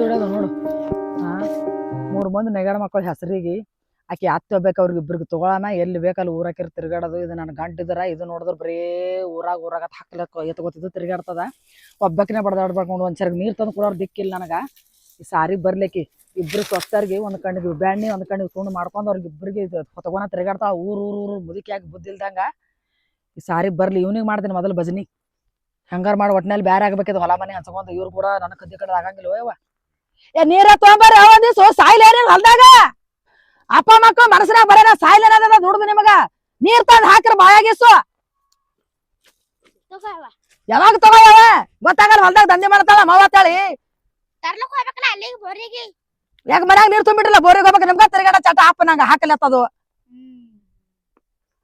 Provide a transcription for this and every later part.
ದುಡಿಯೋದು ನೋಡು. ಹಾ ಮೂರು ಮಂದಿ ನೆಗಡ ಮಕ್ಕಳ ಹೆಸರಿಗೆ. ಆಕೆ ಅತ್ತೆ ಹೋಗ್ಬೇಕು ಅವ್ರಿಗೆ ಇಬ್ಬರಿಗೆ ತಗೊಳನ, ಎಲ್ಲಿ ಬೇಕಲ್ಲಿ ಊರಾಕಿರ್ ತಿರ್ಗಾಡೋದು. ಇದು ನನ್ನ ಗಂಟಿದ್ರ ಇದು ನೋಡಿದ್ರೆ ಬರೀ ಊರಾಗ ಊರಾಗ ಹಾಕ್ಲಕ್ಕ ಎತ್ಕೋತಿದ್ದು ತಿರ್ಗಾಡ್ತದ. ಒಬ್ಬಕಿನ ಬಡ್ದಾಡ್ಬೇಕು ಒಂದು ಸರಿಗೆ ನೀರು ತಂದು ಕೊಡೋರು ದಿಕ್ಕಿಲ್ಲ ನನಗೆ. ಈ ಸಾರಿ ಬರ್ಲಿಕ್ಕೆ. ಇಬ್ಬರು ಸ್ವಸ್ಥರಿಗೆ ಒಂದು ಕಣ್ಣಿಗೆ ಬ್ಯಾಣ್ಣಿ, ಒಂದು ಕಣ್ಣಿಗೆ ತುಂಡು ಮಾಡ್ಕೊಂಡು ಅವ್ರಿಗೆ ಇಬ್ಬರಿಗೆ ತಗೋಣ ತಿರ್ಗಾಡ್ತಾವ. ಊರು ಊರು ಊರು ಮುದುಕಿಯಾಗಿ ಬುದ್ಧಿಲ್ದಂಗ ಈ ಸಾರಿ ಬರಲಿ, ಇವ್ನಿಗೆ ಮಾಡ್ತೀನಿ ಮೊದಲು ಭಜನಿ. ಹಂಗಾರು ಮಾಡಿ ಒಟ್ಟಿನಲ್ಲಿ ಬೇರೆ ಆಗ್ಬೇಕಿದ್ದು ಹೊಲ ಮನೆ ಅನ್ಸ್ಕೊಂಡು ಇವ್ರು ಕೂಡ ನನ್ನ ಕದ್ದಿ ಕಡೆ ಆಗಂಗಿಲ್ಲ ಏ ನೀರ ತೊಗೊಂಬರ್ರಿ ಒಂದ್ ದಿವ್ಸ ಸಾಯ್ಲೇರಿ ಹೊಲ್ದಾಗ? ಅಪ್ಪ ಮಕ್ಕಳು ಮನಸ್ಸಿನಾಗ ಬರೇನ ಸಾಯ್ಲೇನದ ದುಡ್ದು ನಿಮಗ. ನೀರ್ ತಂದ್ ಹಾಕ್ರ ಬಾಯಾಗಿಸು ಯಾವಾಗ ತಗೋಯವ ಗೊತ್ತಾಗಲ್ಲ ಹೊಲ್ದಾಗ ದಂಧೆ ಮಾಡ್ತಾಳ ಮಾವತ್ತಾಳಿ ತರ್ಲಕ್ ಹೋಗ್ಬೇಕಲ್ಲ ಅಲ್ಲಿಗೆ ಬೋರಿಗೆ ಯಾಕ ಮನ್ಯಾಗ ನೀರ್ ತುಂಬಿಟ್ರಲ್ಲ ಬೋರಿಗೆ ಹೋಗ್ಬೇಕು. ನಿಮ್ಗ ತಿರ್ಗಾಡ ಚಟ ಅಪ್ಪ ನಂಗ ಹಾಕಲತ್ತದು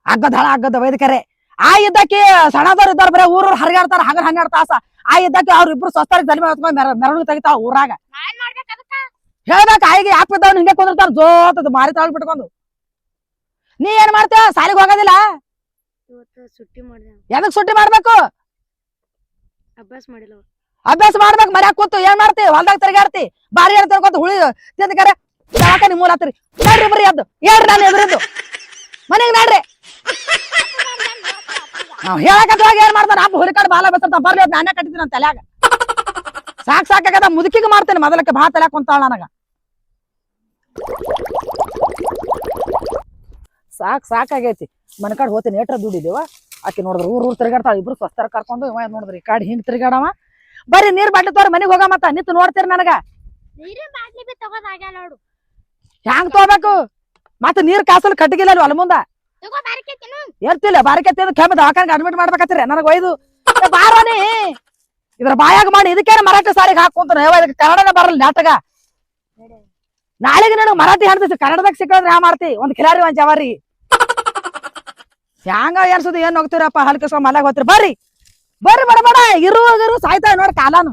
ಅಗ್ಗದ ಹಳ ಅಗ್ಗದ ವೈದ್ಯಕರೆ. ಆ ಇದ್ದಕ್ಕೆ ಸಣ್ಣದವ್ರು ಇದ್ದಾರ ಬರೀ ಊರ್ ಹರಿಗಾಡ್ತಾರ ಹಂಗ ಹನ್ನೆರಡು ತಾಸ. ಆ ಇದ್ದಕ್ಕೆ ಅವ್ರ ಇಬ್ರು ಸ್ವಸ್ಥರಿಗೆ ತಲೆ ಮೇಲೆ ಮೆರವಣಿಗೆ ತೆಗಿತಾವ ಊರಾಗ. ನಾನ್ ಮಾಡ್ಬೇಕು ಅದಕ್ಕ? ಹೇಳ್ಬೇಕ ಆಯಿಗೆ ಯಾಕೆ ಬಿದ್ದವ್ನು ಹಿಂಗೆ ಕುಂದಿರ್ತಾರ? ಜೋತದ ಮಾರಿ ತಾಳ್ ಬಿಟ್ಕೊಂಡು. ನೀ ಏನ್ ಮಾಡ್ತೇವ ಸಾಲಿಗೆ ಹೋಗೋದಿಲ್ಲ? ಎದಕ್ ಸುಟ್ಟಿ ಮಾಡ್ಬೇಕು? ಅಭ್ಯಾಸ ಮಾಡಿಲ್ಲ ಅಭ್ಯಾಸ ಮಾಡ್ಬೇಕು ಮರ್ಯಾಕ ಕೂತು. ಏನ್ ಮಾಡ್ತಿ? ಹೊಲ್ದಾಗ ತಿರ್ಗಾಡ್ತಿ ಬಾರಿ ಏನ್ ಕೂತು ಹುಳಿ ತಿಂದ್ಕರೆ. ಯಾಕೆ ನಿಮ್ ಮೂಲ ಹತ್ತಿರಿ ನೋಡ್ರಿ ಬರೀ ಅದು ಹೇಳ್ರಿ ನಾನು ಎದುರಿದ್ದು. ಮನೆಗೆ ನೋಡ್ರಿ. ನಾವ್ ಹೇಳಕತ್ತ ಹೋಗಿ ಏನ್ ಮಾಡ್ತಾನ ಅಪ್ಪ ಹುರಿಕಾಡ್ ಬಾಲ ಬೆಸರ್ತಾನ ಬರ್ಲಿ ಅದ್ ನಾನೇ ಕಟ್ಟಿದ್ದೀನಿ ನನ್ನ ತಲ್ಯಾಗ. ಸಾಕ್ ಸಾಕಾಗದ ಮುದುಕಿಗೆ ಮಾಡ್ತೇನೆ ಮೊದಲಕ್ಕೆ ಬಾ ತಲೆ ಕುಂತಾಳ ನನಗ. ಸಾಕ್ ಸಾಕಾಗೈತಿ ಮನೆ ಕಡೆ ಹೋಗ್ತೀನಿ ಏಟ್ರ ದುಡಿದೇವ ಆಕೆ ನೋಡಿದ್ರ ಊರ್ ಊರ್ ತಿರ್ಗಾಡ್ತಾಳ ಇಬ್ರು ಸ್ವಸ್ಥರ ಕರ್ಕೊಂಡು ಇವ ನೋಡಿದ್ರಿ ಈ ಕಾಡ್ ಹಿಂಗ್ ತಿರ್ಗಾಡವ. ಬರ್ರಿ ನೀರ್ ಬಾಟ್ಲಿ ತೋರ್ ಮನೆಗೆ ಹೋಗ ಮತ್ತ ನಿಂತು ನೋಡ್ತೀರಿ ನನಗ. ಹೆಂಗ್ ತಗೋಬೇಕು ಮತ್ತೆ ನೀರ್ ಕಾಸಲ್ ಕಟ್ಟಿಗಿಲ್ಲ ಅಲ್ಲಿ ಮುಂದ? ಎರ್ತಿಲ್ಲ ಬಾರಿಕೆ ತಿಂದು ಕೆಮ್ಮ ದವಾಖಾನೆಗೆ ಅಡ್ಮಿಟ್ ಮಾಡ್ಬೇಕತ್ತೀರಿ ನನಗೆ ಒಯ್ದು. ಬಾರೋನಿ ಇದ್ರ ಬಾಯಾಗ ಮಾಡಿ ಇದಕ್ಕೇನು ಮರಾಠಿ ಸಾರಿಗೆ ಹಾಕೊಂತ ಇದಕ್ಕೆ ಕನ್ನಡನ ಬರಲ್ಲ ನಾಟಕ. ನಾಳೆಗೆ ನನಗೆ ಮರಾಠಿ ಹೇಳ್ತಿಸಿ ಕನ್ನಡದಾಗ ಸಿಕ್ಕಂದ್ರೆ ಯಾವ ಮಾಡ್ತಿ. ಒಂದ್ ಕಿಲಾರಿ ಒಂದ್ ಜವಾರಿ. ಹ್ಯಾಂಗ ಏನ್ಸುದು ಏನ್ ಹೋಗ್ತೀರಪ್ಪ? ಹಲ್ಕಿಸ್ಕೊಂಡ್ ಮಲ್ಯಾಗ ಹೋಗ್ತೀರಿ. ಬರ್ರಿ. ಬರ್ರಿ ಬಡ ಬಡ. ಇರು ಇರು ಸಾಯ್ತಾವ ನೋಡಿ ಕಾಲಾನು.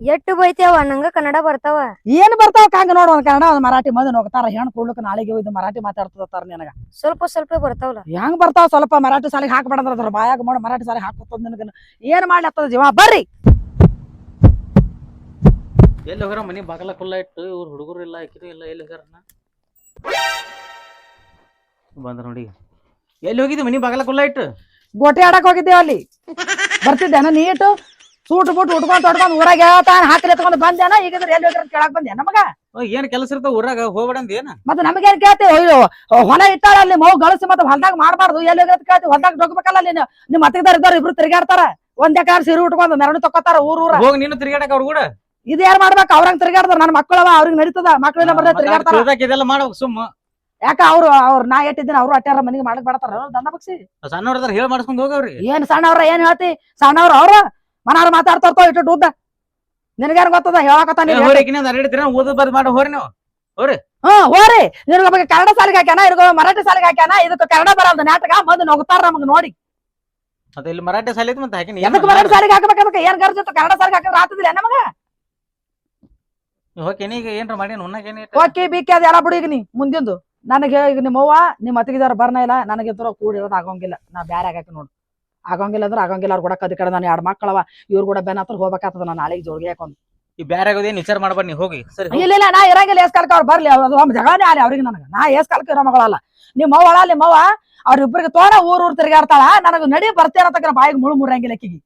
ಎಟ್ಟು ಬೈತೇವ ನಂಗ ಕನ್ನಡ ಬರ್ತಾವ. ಏನ್ ಬರ್ತಾವ ಕಾಂಗ ನೋಡ ಒಂದ್ ಕನ್ನಡ ಒಂದ್ ಮರಾಠಿ ಮಂದಿ ಹೋಗ್ತಾರ ಹೆಣ್ ಕೊಡ್ಲಿಕ್ಕೆ ನಾಳೆಗೆ ಇದು ಮರಾಠಿ ಮಾತಾಡ್ತದಾರ ನಿನಗ. ಸ್ವಲ್ಪ ಸ್ವಲ್ಪ ಬರ್ತಾವಲ್ಲ. ಹೆಂಗ್ ಬರ್ತಾವ ಸ್ವಲ್ಪ ಮರಾಠಿ ಸಾಲಿಗೆ ಹಾಕ್ಬೇಡಂದ್ರ ಅದ್ರ ಬಾಯಾಗ ಮಾಡ ಮರಾಠಿ ಸಾಲಿಗೆ ಹಾಕ್ತದ ನಿನಗ ಏನ್ ಮಾಡ್ಲತ್ತದ ಜೀವ? ಬರ್ರಿ. ಎಲ್ಲಿ ಹೋಗ್ರ ಮನಿ ಬಾಗಲ ಕುಲ್ಲ ಇಟ್ಟು ಇವ್ರ ಹುಡುಗರು ಇಲ್ಲ ಇಕ್ಕಿರು ಇಲ್ಲ ಎಲ್ಲಿ ಹೋಗ್ಯಾರ ಬಂದ್ರ ನೋಡಿ. ಎಲ್ಲಿ ಹೋಗಿದ್ವಿ ಮನಿ ಬಾಗಲ ಕುಲ್ಲ ಇಟ್ಟು ಗೋಟೆ ಆಡಕ್ ಹೋಗಿದ್ದೇವ ಅಲ್ಲಿ. ಬರ್ತಿದ್ದೇನ ನೀಟು ಸೂಟ್ ಬುಟ್ ಉಟ್ಕೊಂಡ್ ತೊಡ್ಕೊಂಡ್ ಊರಾಗ ಹೇಳ್ತಾನ ಹಾಕಿ ಎತ್ಕೊಂಡ್ ಬಂದೇನ ಈಗ ಎಲ್ಲಿ ಹೋಗಿ ಕೇಳಕ್ ಬಂದೆ ನಮಗ ಏನ್ ಕೆಲಸ ಇರ್ತಾವ ಊರಾಗ ಹೋಗ್ಬೇಡಂದ ಏನ ಮತ್ತೆ ನಮಗೇನ್ ಕೇಳ್ತಿ ಹೊಲ ಇಟ್ಟಾಳ ಅಲ್ಲಿ ಮಗು ಗಳಿಸಿ ಮತ್ತೆ ಹೊಲದಾಗ ಮಾಡಬಾರ್ದು ಎಲ್ಲಿ ಹೋಗಿ ಕೇಳ್ತಿ ಹೊಲದಾಗ ಡೊಗ್ಬೇಕಲ್ಲ ನೀನು ನಿಮ್ ಅತ್ತಿದಾರ ಇದ್ದಾರ ಇಬ್ರು ತಿರ್ಗಾಡ್ತಾರ ಒಂದೇ ಕಾರ್ ಸೀರೆ ಉಟ್ಕೊಂಡು ಮೆರವಣಿ ತಕ್ಕೋತಾರ ಊರ್ ಊರ ಹೋಗಿ ನೀನು ತಿರ್ಗಾಡಕ ಅವ್ರ ಕೂಡ ಇದು ಯಾರು ಮಾಡ್ಬೇಕು ಅವ್ರಂಗ್ ತಿರ್ಗಾಡ್ತಾರ ನನ್ನ ಮಕ್ಕಳವ ಅವ್ರಿಗೆ ನಡೀತದ ಮಕ್ಕಳಿಂದ ಬರ್ದ ತಿರ್ಗಾಡ್ತಾರ ಇದೆಲ್ಲ ಮಾಡ್ಬೇಕು ಸುಮ್ಮ ಯಾಕ ಅವ್ರು ಅವ್ರ ನಾ ಎಟ್ಟಿದ್ದೀನಿ ಅವ್ರು ಅಟ್ಟಾರ ಮನೆಗೆ ಮಾಡಕ್ ಬಾಡ್ತಾರ ದಂಡ ಬಗ್ಸಿ ಸಣ್ಣವ್ರ ಹೇಳಿ ಮಾಡಿಸ್ಕೊಂಡ್ ಹೋಗವ್ರಿ ಏನ್ ಸಣ್ಣವ್ರ ಏನ್ ಹೇಳ್ತಿ ಸಣ್ಣವ್ರ ಅವ್ರ ಮನಾರ್ ಮಾತಾಡ್ತಾರ ಇಟ್ಟು ಉದ್ದ ನಿನಗೇನ್ ಗೊತ್ತದ? ಹೇಳಕತ್ತ ಅಡ್ಡಿಡ್ತೀರ ಓದೋದ್ ಬದು ಮಾಡಿ ಹೋರಿ ನೀವು. ಹಾ ಹೋರಿ. ನಿನಗ ಬಗ್ಗೆ ಕನ್ನಡ ಸಾಲಿಗೆ ಹಾಕ್ಯಾನ? ಇರ್ಗೋ ಮರಾಠಿ ಸಾಲಿಗೆ ಹಾಕ್ಯಾನ? ಇದಕ್ಕೆ ಕನ್ನಡ ಬರಲ್ದ ನಾಟಕ? ಮೊದಲು ನೋಗ್ತಾರ ನಮಗ್ ನೋಡಿ. ಇಲ್ಲಿ ಮರಾಠಿ ಸಾಲಿ ಐತಿ ಮತ್ತೆ ಹಾಕಿನಿ? ಎದಕ್ ಮರಾಠಿ ಸಾಲಿಗೆ ಹಾಕ್ಬೇಕು ಅದಕ್ಕೆ? ಏನ್ ಗರ್ಜಿತ್ತು ಕನ್ನಡ ಸಾಲಿಗೆ ಹಾಕಿದ್ರೆ ಆತದಿಲ್ಲ ನಮಗ? ಹೋಗಿ ಈಗ ಏನ್ರ ಮಾಡಿ? ಉಣ್ಣಾಕ ಏನ್ ಓಕೆ ಬಿಕ್ಕಿ ಅದ ಎಲ್ಲ ಬಿಡು ಈಗ ನೀ ಮುಂದಿಂದು. ನನಗೆ ಈಗ ನಿಮ್ಮ ಅವ್ವ ನಿಮ್ಮ ಅತ್ತಿಗಿದಾರ ಬರ್ನ ಇಲ್ಲ. ನನಗೆ ಕೂಡಿರೋದು ಆಗೋಂಗಿಲ್ಲ. ನಾ ಬ್ಯಾರೆ ಆಗಾಕ ನೋಡು. ಆಗೋಂಗಿಲ್ಲ ಅಂದ್ರೆ ಆಗಂಗಿಲ್ಲ ಅವ್ರು ಕೂಡ ಕದಿ ಕಡೆ ನಾನು ಎರಡು ಮಕ್ಕಳವ ಇವ್ರು ಕೂಡ ಬೆನ್ನ ಹತ್ರ ಹೋಗ್ಬೇಕಾಗ್ತದ ನಾನು ನಾಳೆಗೆ ಜೋಳಿಗೆ ಹಾಕೊಂಡು. ಈ ಬ್ಯಾರೆ ಆಗೋದೇ ವಿಚಾರ ಮಾಡ್ಬಾರ ನೀ ಹೋಗಿ. ಸರಿ ಹೋಗಿ. ಇಲ್ಲ ಇಲ್ಲ ನಾ ಇರಂಗಿಲ್ಲ ಎಸ್ ಕಾಲಕ್ಕೆ ಅವ್ರು ಬರ್ಲಿ ಅವ್ರು ಒಮ್ಮೆ ಜಗಾನೇ ಆಲಿ ಅವ್ರಿಗೆ ನನಗೆ. ನಾ ಎಸ್ ಕಾಲಕ್ಕೆ ಇರೋ ಮಗಳಲ್ಲ. ನಿಮ್ಮ ಅಲ್ಲಿ ನಿಮ್ಮ ಅವ್ವ ಅವ್ರಿಬ್ಬರಿಗೆ ತೋರ ಊರ್ ಊರ್ ತಿರುಗಾಡ್ತಾಳ ನನಗೆ ನಡಿ ಅಂತ ಬಾಯಿಗೆ ಮುಳು ಮುರಂಗಿಲ್ಲ ಅಕ್ಕಿಗೆ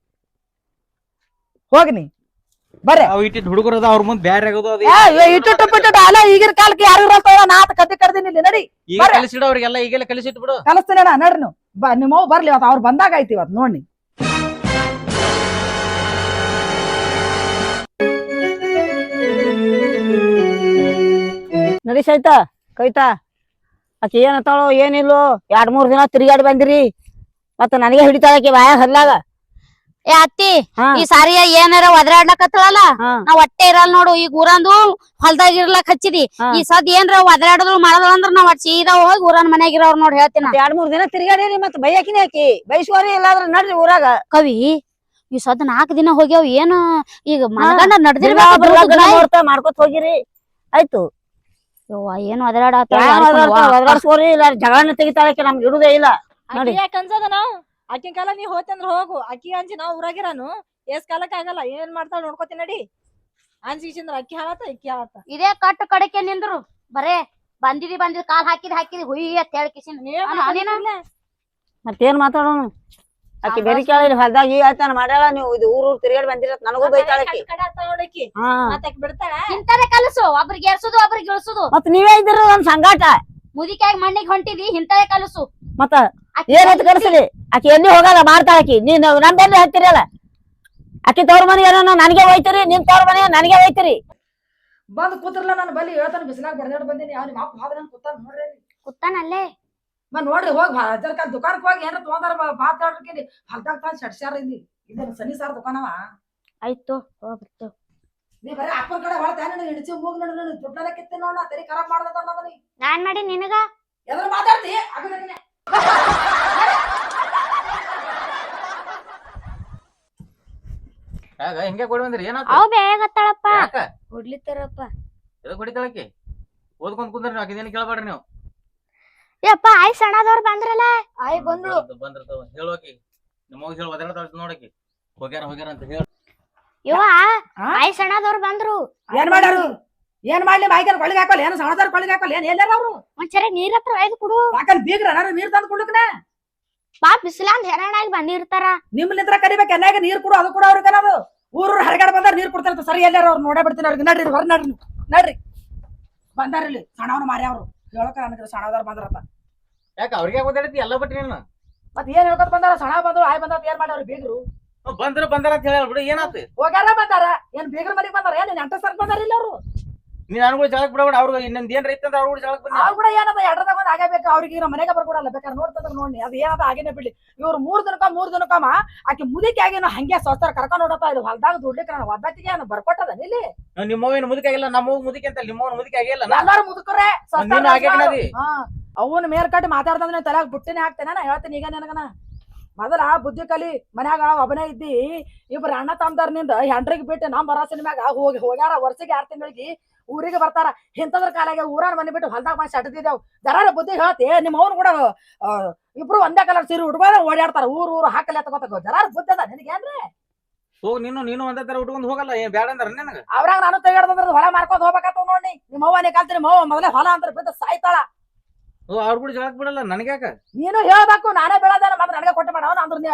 ಹೋಗಿ ನೀ ಬರ್ರಿ. ಅವ್ ಇಟ್ಟಿಟ್ ಹುಡುಗರು ಅದ ಅವ್ರ ಮುಂದ್ ಬ್ಯಾರೆ ಆಗೋದು ಅದು ಏ, ಇಟ್ಟು ಬಿಟ್ಟು ಅಲ್ಲ ಈಗಿನ ಕಾಲಕ್ಕೆ ಯಾರು ಇರಲ್ತಾವ ನಾ ಆತ ಕದ್ದಿ ಕರ್ದಿನಿ ಇಲ್ಲಿ ನಡಿ. ಈಗ ಬರ್ರಿ. ಕಲಿಸಿಡ ಅವ್ರಿಗೆಲ್ಲ ಈಗೆಲ್ಲ ಕಲಿಸಿಟ್ ಬಿಡು ಕಲಿಸ್ತೀನಿ ನಾ ನಡ್ರಿ ನೀವು. ಬಾ ನಿಮ್ಮ ಅವ್ವ ಬರ್ಲಿ ಅವತ್ತು ಅವ್ರು ಬಂದಾಗ ಐತಿ ಇವತ್ತು ನೋಡಿ. ನಡಿ ಆಯ್ತಾ ಕವಿತಾ, ಆಕಿ ಏನತ್ತಾಳೋ ಏನಿಲ್ಲೋ, ಎರಡ್ ಮೂರ್ ದಿನ ತಿರುಗಾಡಿ ಬಂದಿರಿ. ಮತ್ತ ನನಗೆ ಹಿಡಿತಾಳಕಿ ಬಾಯ ಹಲ್ಲಾಗ. ಏ ಅತ್ತಿ ಈ ಸಾರಿ ಏನಾರ ಒದರಾಡ್ಲಕತ್ತಳಲ್ಲ? ನಾವ್ ನಾ ಹೊಟ್ಟೆ ಇರಲ್ಲ ನೋಡು ಈಗ ಊರಂದು ಹೊಲ್ದಾಗ ಇರ್ಲಕ್ ಹಚ್ಚಿದಿ. ಈ ಸದ್ ಏನ್ರ ಒದರಾಡೋದು ಮಾಡೋದು ಅಂದ್ರ ನಾವ್ ಸೀದಾ ಹೋಗಿ ಊರನ್ ಮನ್ಯಾಗ ಇರೋರ್ ನೋಡಿ ಹೇಳ್ತೀನಿ. ಎರಡ್ ಮೂರ್ ದಿನ ತಿರ್ಗಾಡಿ ಮತ್ತೆ ಬೈಯಾಕಿನ ಆಕಿ. ಬೈಸ್ಕೋರಿ ಇಲ್ಲಾದ್ರ ನಡ್ರಿ ಊರಾಗ. ಕವಿ ಈ ಸದ್ ನಾಕ್ ದಿನ ಹೋಗ್ಯಾವ ಏನು ಈಗ ಮನಗಂಡ ನಡ್ದಿರ್ಬೇಕು ಮಾಡ್ಕೊತ ಹೋಗಿರಿ. ಆಯ್ತು. ಏನು ಏನ್ ಒದರಾಡ ಜಗಳನ್ನ ಇಲ್ಲ ಜಗಳನ ತೆಗಿತಾಳಕಿ ನಮ್ಗೆ ಇಡುದೇ ಇಲ್ಲ. ನೋಡಿ. ಯಾಕನ್ಸದ ಯಾಕೆ ನಾವು? ಆಕಿನ ಕಾಲ ನೀ ಹೋತಂದ್ರ ಹೋಗು. ಅಕ್ಕಿ ಅಂಜಿ ನಾವ್ ಊರಾಗಿರಾನು ಎಸ್ ಕಾಲಕ್ ಆಗಲ್ಲ. ಏನ್ ಮಾಡ್ತಾಳ ನೋಡ್ಕೋತಿ ನಡಿ. ಅಂಜಿಸಿಂದ್ರ ಅಕ್ಕಿ ಹಾಳತ ಇಕ್ಕಿ ಹಾಳತ. ಇದೇ ಕಟ್ಟು ಕಡಕೆ ನಿಂದ್ರು. ಬರೇ ಬಂದಿದಿ ಬಂದಿದ್ ಕಾಲ್ ಹಾಕಿದ್ ಹಾಕಿದ್ ಹುಯಿ ಅಂತ ಹೇಳಿ ಮತ್ತೇನ್ ಮಾತಾಡೋಣ? ಆಕಿ ಬೇರೆ ಕೇಳಿ ಹೊಲ್ದಾಗ ಈಗ ಆಯ್ತಾನ ಮಾಡ್ಯಾಳ ನೀವು ಇದು ಊರು ತಿರುಗಾಡಿ ಬಂದಿರತ್ ನನಗೂ ಬೈತಾಳ ಆಕಿ ಬಿಡ್ತಾಳ? ಕಲಸು ಒಬ್ರಿಗೆ ಏರ್ಸುದು ಒಬ್ರಿಗೆ ಇಳಿಸುದು ಮತ್ತೆ ನೀವೇ ಇದ್ರು ಒಂದ್ ಸಂಗಾಟ. ಮುದಿಕಾಗಿ ಮಣ್ಣಿಗೆ ಹೊಂಟಿದಿ ಹಿಂತಾಯ ಕಲಸು. ಮತ್ತ ಏನಂತ ಕರ್ಸಲಿ ಆಕಿ ಎಲ್ಲಿ ಹೋಗಲ್ಲ ಮಾಡ್ತಾಳ ಆಕಿ? ನೀನ್ ನಮ್ ಬೆಲ್ಲಿ ಹತ್ತಿರಲ್ಲ ಆಕಿ ತವ್ರ ಮನೆ ಏನೋ ನನಗೆ ಹೋಯ್ತಿರಿ ನಿನ್ ತವ್ರ ಮನೆ ನನಗೆ ಹೋಯ್ತಿರಿ. ಬಂದ್ ಕೂತ್ರಲ್ಲ ನಾನು ಬಲ್ಲಿ ಹೇಳ್ತಾನೆ ಬಿಸಿಲಾಗ ಬಡ್ದಾಡ್ ಬಂದಿನಿ ಅವ್ನ ಅಪ್ಪ ಹೋದ ಕೂತಾನ ನೋಡ್ರಿ. ಕುತ್ತಾನಲ್ಲೇ ಮ ನೋಡ್ರಿ ಹೋಗಿ ಜರ್ಕ ದುಕಾನಕ್ಕೆ ಹೋಗಿ ಏನಾರ ತಗೊಂಡಾರ ಬಾತ್ ಹೇಳ್ರಿ ಹೊಲ್ದಾಗ ತಂದ್ ಸಡ್ಸ್ಯಾರ ಇಲ್ಲಿ ಇದೇನು ಸನಿ ಸಾರ್ ದುಕಾನವ? ಆಯ್ತು ಹೋಗ್ಬಿಡ್ತು ನೀ ಬರೀ ಅಪ್ಪನ ಕಡೆ ಹೊಳ್ತಾ ನನಗೆ ಹಿಡಿಸಿ ಮೂಗ್ ನೋಡಿ ನನಗೆ ದುಡ್ಡನ ಕಿತ್ತೆ ನೋಡ ತಲೆ ಖರಾಬ್ ಮಾಡ್ದ ನೀ. ನಾನ್ ಮಾಡಿ ನಿನಗ? ಎದ್ರ ಮಾತಾಡ್ತಿ ಆಗಲ್ಲ ಯಾಕ ಹಿಂಗೆ ಕೊಡಿ ಬಂದ್ರಿ? ಏನಾತ? ಅವ್ ಬೇಗತ್ತಾಳಪ್ಪ. ಯಾಕ? ಹೊಡ್ಲಿತ್ತಾರಪ್ಪ ಎದಕ್ಕೆ ಹೊಡಿತಾಳಕಿ ಓದ್ಕೊಂಡ್ ಕುಂದ್ರಿ ಆಕಿದೇನು ಕೇಳಬೇಡ್ರಿ ನೀವು. ಯಪ್ಪ ಆಯ್ ಸಣ್ಣದವ್ರು ಬಂದ್ರಲ್ಲ ಆಯ್ ಬಂದ್ಳು. ಬಂದಿರ್ತಾವ ಹೇಳೋಕಿ ನಿಮ್ಮಗ್ ಹೇಳಿ ಒದರಾಡ್ತಾಳ ನೋಡಕಿ ಹೋಗ್ಯಾರ ಹೋಗ್ಯಾರ ಅಂತ ಹೇಳಿ. ಇವ ಆ? ಆಯ್ ಸಣ್ಣದವ್ರು ಬಂದ್ರು. ಏನ್ ಮಾಡ್ಯಾರು? ಏನ್ ಮಾಡ್ಲಿ? ಬಾಯ್ಗಾರ ಕೊಳಿಗೆ ಹಾಕೋಲ್ಲ ಏನು ಸಣ್ಣದವ್ರು ಕೊಳಿಗೆ ಹಾಕೋಲ್ಲ ಏನ್ ಎಲ್ಲಾರ ಅವ್ರು? ಒಂದ್ಸರಿ ನೀರ್ ಹತ್ರ ಒಯ್ದು ಕುಡು. ಯಾಕಂದ್ ಬೀಗ್ರ? ನಾನು ನೀರ್ ತಂದ್ ಕುಡ್ಲಕ್ನ? ಪಾಪ ಬಿಸಿಲಾಂದ್ ಹೆರಣಾಗಿ ಬಂದಿರ್ತಾರ ನಿಮ್ಲಿಂದ್ರ ಕರಿಬೇಕು ಎನ್ನಾಗ ನೀರ್ ಕೊಡು ಅದು ಕೂಡ ಅವ್ರಿಗೆ ಅದು. ಊರು ಹರಗಡೆ ಬಂದಾರ ನೀರ್ ಕೊಡ್ತಾರ ಸರಿ ಎಲ್ಲಾರ ಅವ್ರು ನೋಡೇ ಬಿಡ್ತೀನಿ ಅವ್ರಿಗೆ. ನಡ್ರಿ ಹೊರ ನಡ್ರಿ ನೀವು. ನಡ್ರಿ. ಬಂದಾರ ಇಲ್ಲಿ. ಸಣ್ಣವ್ರು ಮಾರಿ ಅವ್ರು. ಹೇಳಕ ನನಗೆ ಸಣ್ಣದಾರ ಬಂದ್ರಪ್ಪ. ಯಾಕ ಅವ್ರಿಗೆ ಓದಾಡತಿ ಎಲ್ಲ ಬಿಟ್ಟಿ ನೀನು. ಮತ್ ಏನ್ ಹೇಳ್ಕೊತ ಬಂದಾರ? ಸಣ್ಣ ಬಂದ್ರು ಆಯ್ ಬಂದ ಏನ್ ಮಾಡ್ಯಾರ ಬೀಗ್ರು? ಬಂದ್ರ ಬಂದಾರ ಅಂತ ಹೇಳ ಬಿಡು ಏನಾತ? ಹೋಗ್ಯಾರ ಬಂದಾರ ಏನ್ ಬೇಗ ಮನೆಗೆ ಬಂದಾರ ಏನ್ ಎಂಟ ಸರ್ ಬಂದಾರ ಇಲ್ಲ ಅವ್ರು? ನೀನ್ ಅನ್ಗಳು ಜಳಕ್ ಬಿಡಬೇಡ ಅವ್ರಿಗೆ ಇನ್ನೊಂದ್ ಏನ್ ರೈತ ಅಂದ್ರೆ ಅವ್ರು ಜಳಕ್ ಬಂದ ಅವ್ರು ಕೂಡ ಏನದ ಎರಡದಾಗ ಒಂದ್ ಆಗಬೇಕು ಅವ್ರಿಗೆ ನಮ್ಮ ಮನೆಗೆ ಬರ್ಕೊಡಲ್ಲ ಬೇಕಾದ್ರೆ ನೋಡ್ತದ ನೋಡಿ ಅದು ಏನದ ಆಗೇನೆ ಬಿಡ್ಲಿ. ಇವ್ರು ಮೂರ್ ದಿನಕ್ಕ ಮೂರ್ ದಿನಕ್ಕಮ್ಮ ಆಕಿ ಮುದಕ್ಕೆ ಆಗೇನು ಹಂಗೆ ಸ್ವಸ್ಥರ ಕರ್ಕೊಂಡ್ ನೋಡಪ್ಪ ಇದು ಹೊಲ್ದಾಗ ದುಡ್ಲಿಕ್ಕೆ ನಾನು ಒಬ್ಬತ್ತಿಗೆ ಏನು ಬರ್ಕೊಟ್ಟದ ಇಲ್ಲಿ? ನಿಮ್ಮವೇನು ಮುದುಕ ಆಗಿಲ್ಲ ನಮ್ಮವ್ ಮುದಕ್ಕೆ ಅಂತ ನಿಮ್ಮವ್ ಮುದಕ್ಕೆ ಆಗಿಲ್ಲ ಎಲ್ಲಾರು ಮುದುಕರೆ ಅವನ್ ಮೇರ್ ಕಟ್ಟಿ ಮಾತಾಡ್ದಂದ್ರೆ ತಲೆಯಾಗ ಬುಟ್ಟಿನೇ ಹಾಕ್ತೇನೆ ನಾ ಹೇಳ್ತೀನಿ ಈಗ ನನಗನ. ಮೊದಲ ಬುದ್ಧಿ ಕಲಿ ಮನ್ಯಾಗ ಒಬ್ಬನೇ ಇದ್ದಿ ಇಬ್ರು ಅಣ್ಣ ತಮ್ದಾರ್ನಿಂದ ಹೆಂಡ್ರಿಗೆ ಬಿಟ್ಟು ನಮ್ಮ ಬರೋ ಸಿನಿಮ್ಯಾಗ ಹೋಗಿ ಹೋಗ್ಯಾರ ವರ್ಷಕ್ಕೆ ಆರ್ ತಿಂಗಳಿಗೆ ಊರಿಗೆ ಬರ್ತಾರ. ಇಂಥದ್ರ ಕಾಲಾಗ ಊರಾನ ಮನೆ ಬಿಟ್ಟು ಹೊಲ್ದಾಗ ಮಾಡಿ ಸಡ್ದಿದ್ದೇವ್ ಜರಾರ ಬುದ್ಧಿ ಹೇಳ್ತಿ ನಿಮ್ಮ ಅವ್ನು ಕೂಡ ಇಬ್ರು ಒಂದೇ ಕಲರ್ ಸೀರೆ ಉಟ್ಕೊಂಡ ಓಡಾಡ್ತಾರ ಊರ್ ಊರು ಹಾಕಲ್ಲ ತಗೋತಕ್ಕ ಜರಾರ ಬುದ್ಧಿ ಅದ ನಿನಗೇನ್ರಿ ಹೋಗ್ ನೀನು ನೀನು ಒಂದೇ ತರ ಉಟ್ಕೊಂಡು ಹೋಗಲ್ಲ ಏನ್ ಬೇಡ ಅಂದ್ರ ನಿನಗ? ಅವ್ರಾಗ ನಾನು ತೆಗೆದ್ರೆ ಹೊಲ ಮಾರ್ಕೊಂಡ್ ಹೋಗ್ಬೇಕಾತ ನೋಡಿ ನಿಮ್ಮ ಅವ್ವನೇ ಕಲ್ತೀನಿ ನಿಮ್ಮ ಅವ್ವ ಮೊದಲೇ ಹೊಲ ಅಂದ್ರೆ ಬಿದ್ದು ಸಾಯ್ತಾಳ. ಅವ್ರ ಕೂಡ ಜಳಕ್ ಬಿಡಲ್ಲ ನನಗ್ಯಾಕ ನೀನು ಹೇಳ್ಬೇಕು ನಾನೇ ಬೆಳೆದೇನ ಮತ್ತೆ ನನಗೆ ಕೊಟ್ಟು ಮಾಡ ಅಂದ್ರೆ ನೀ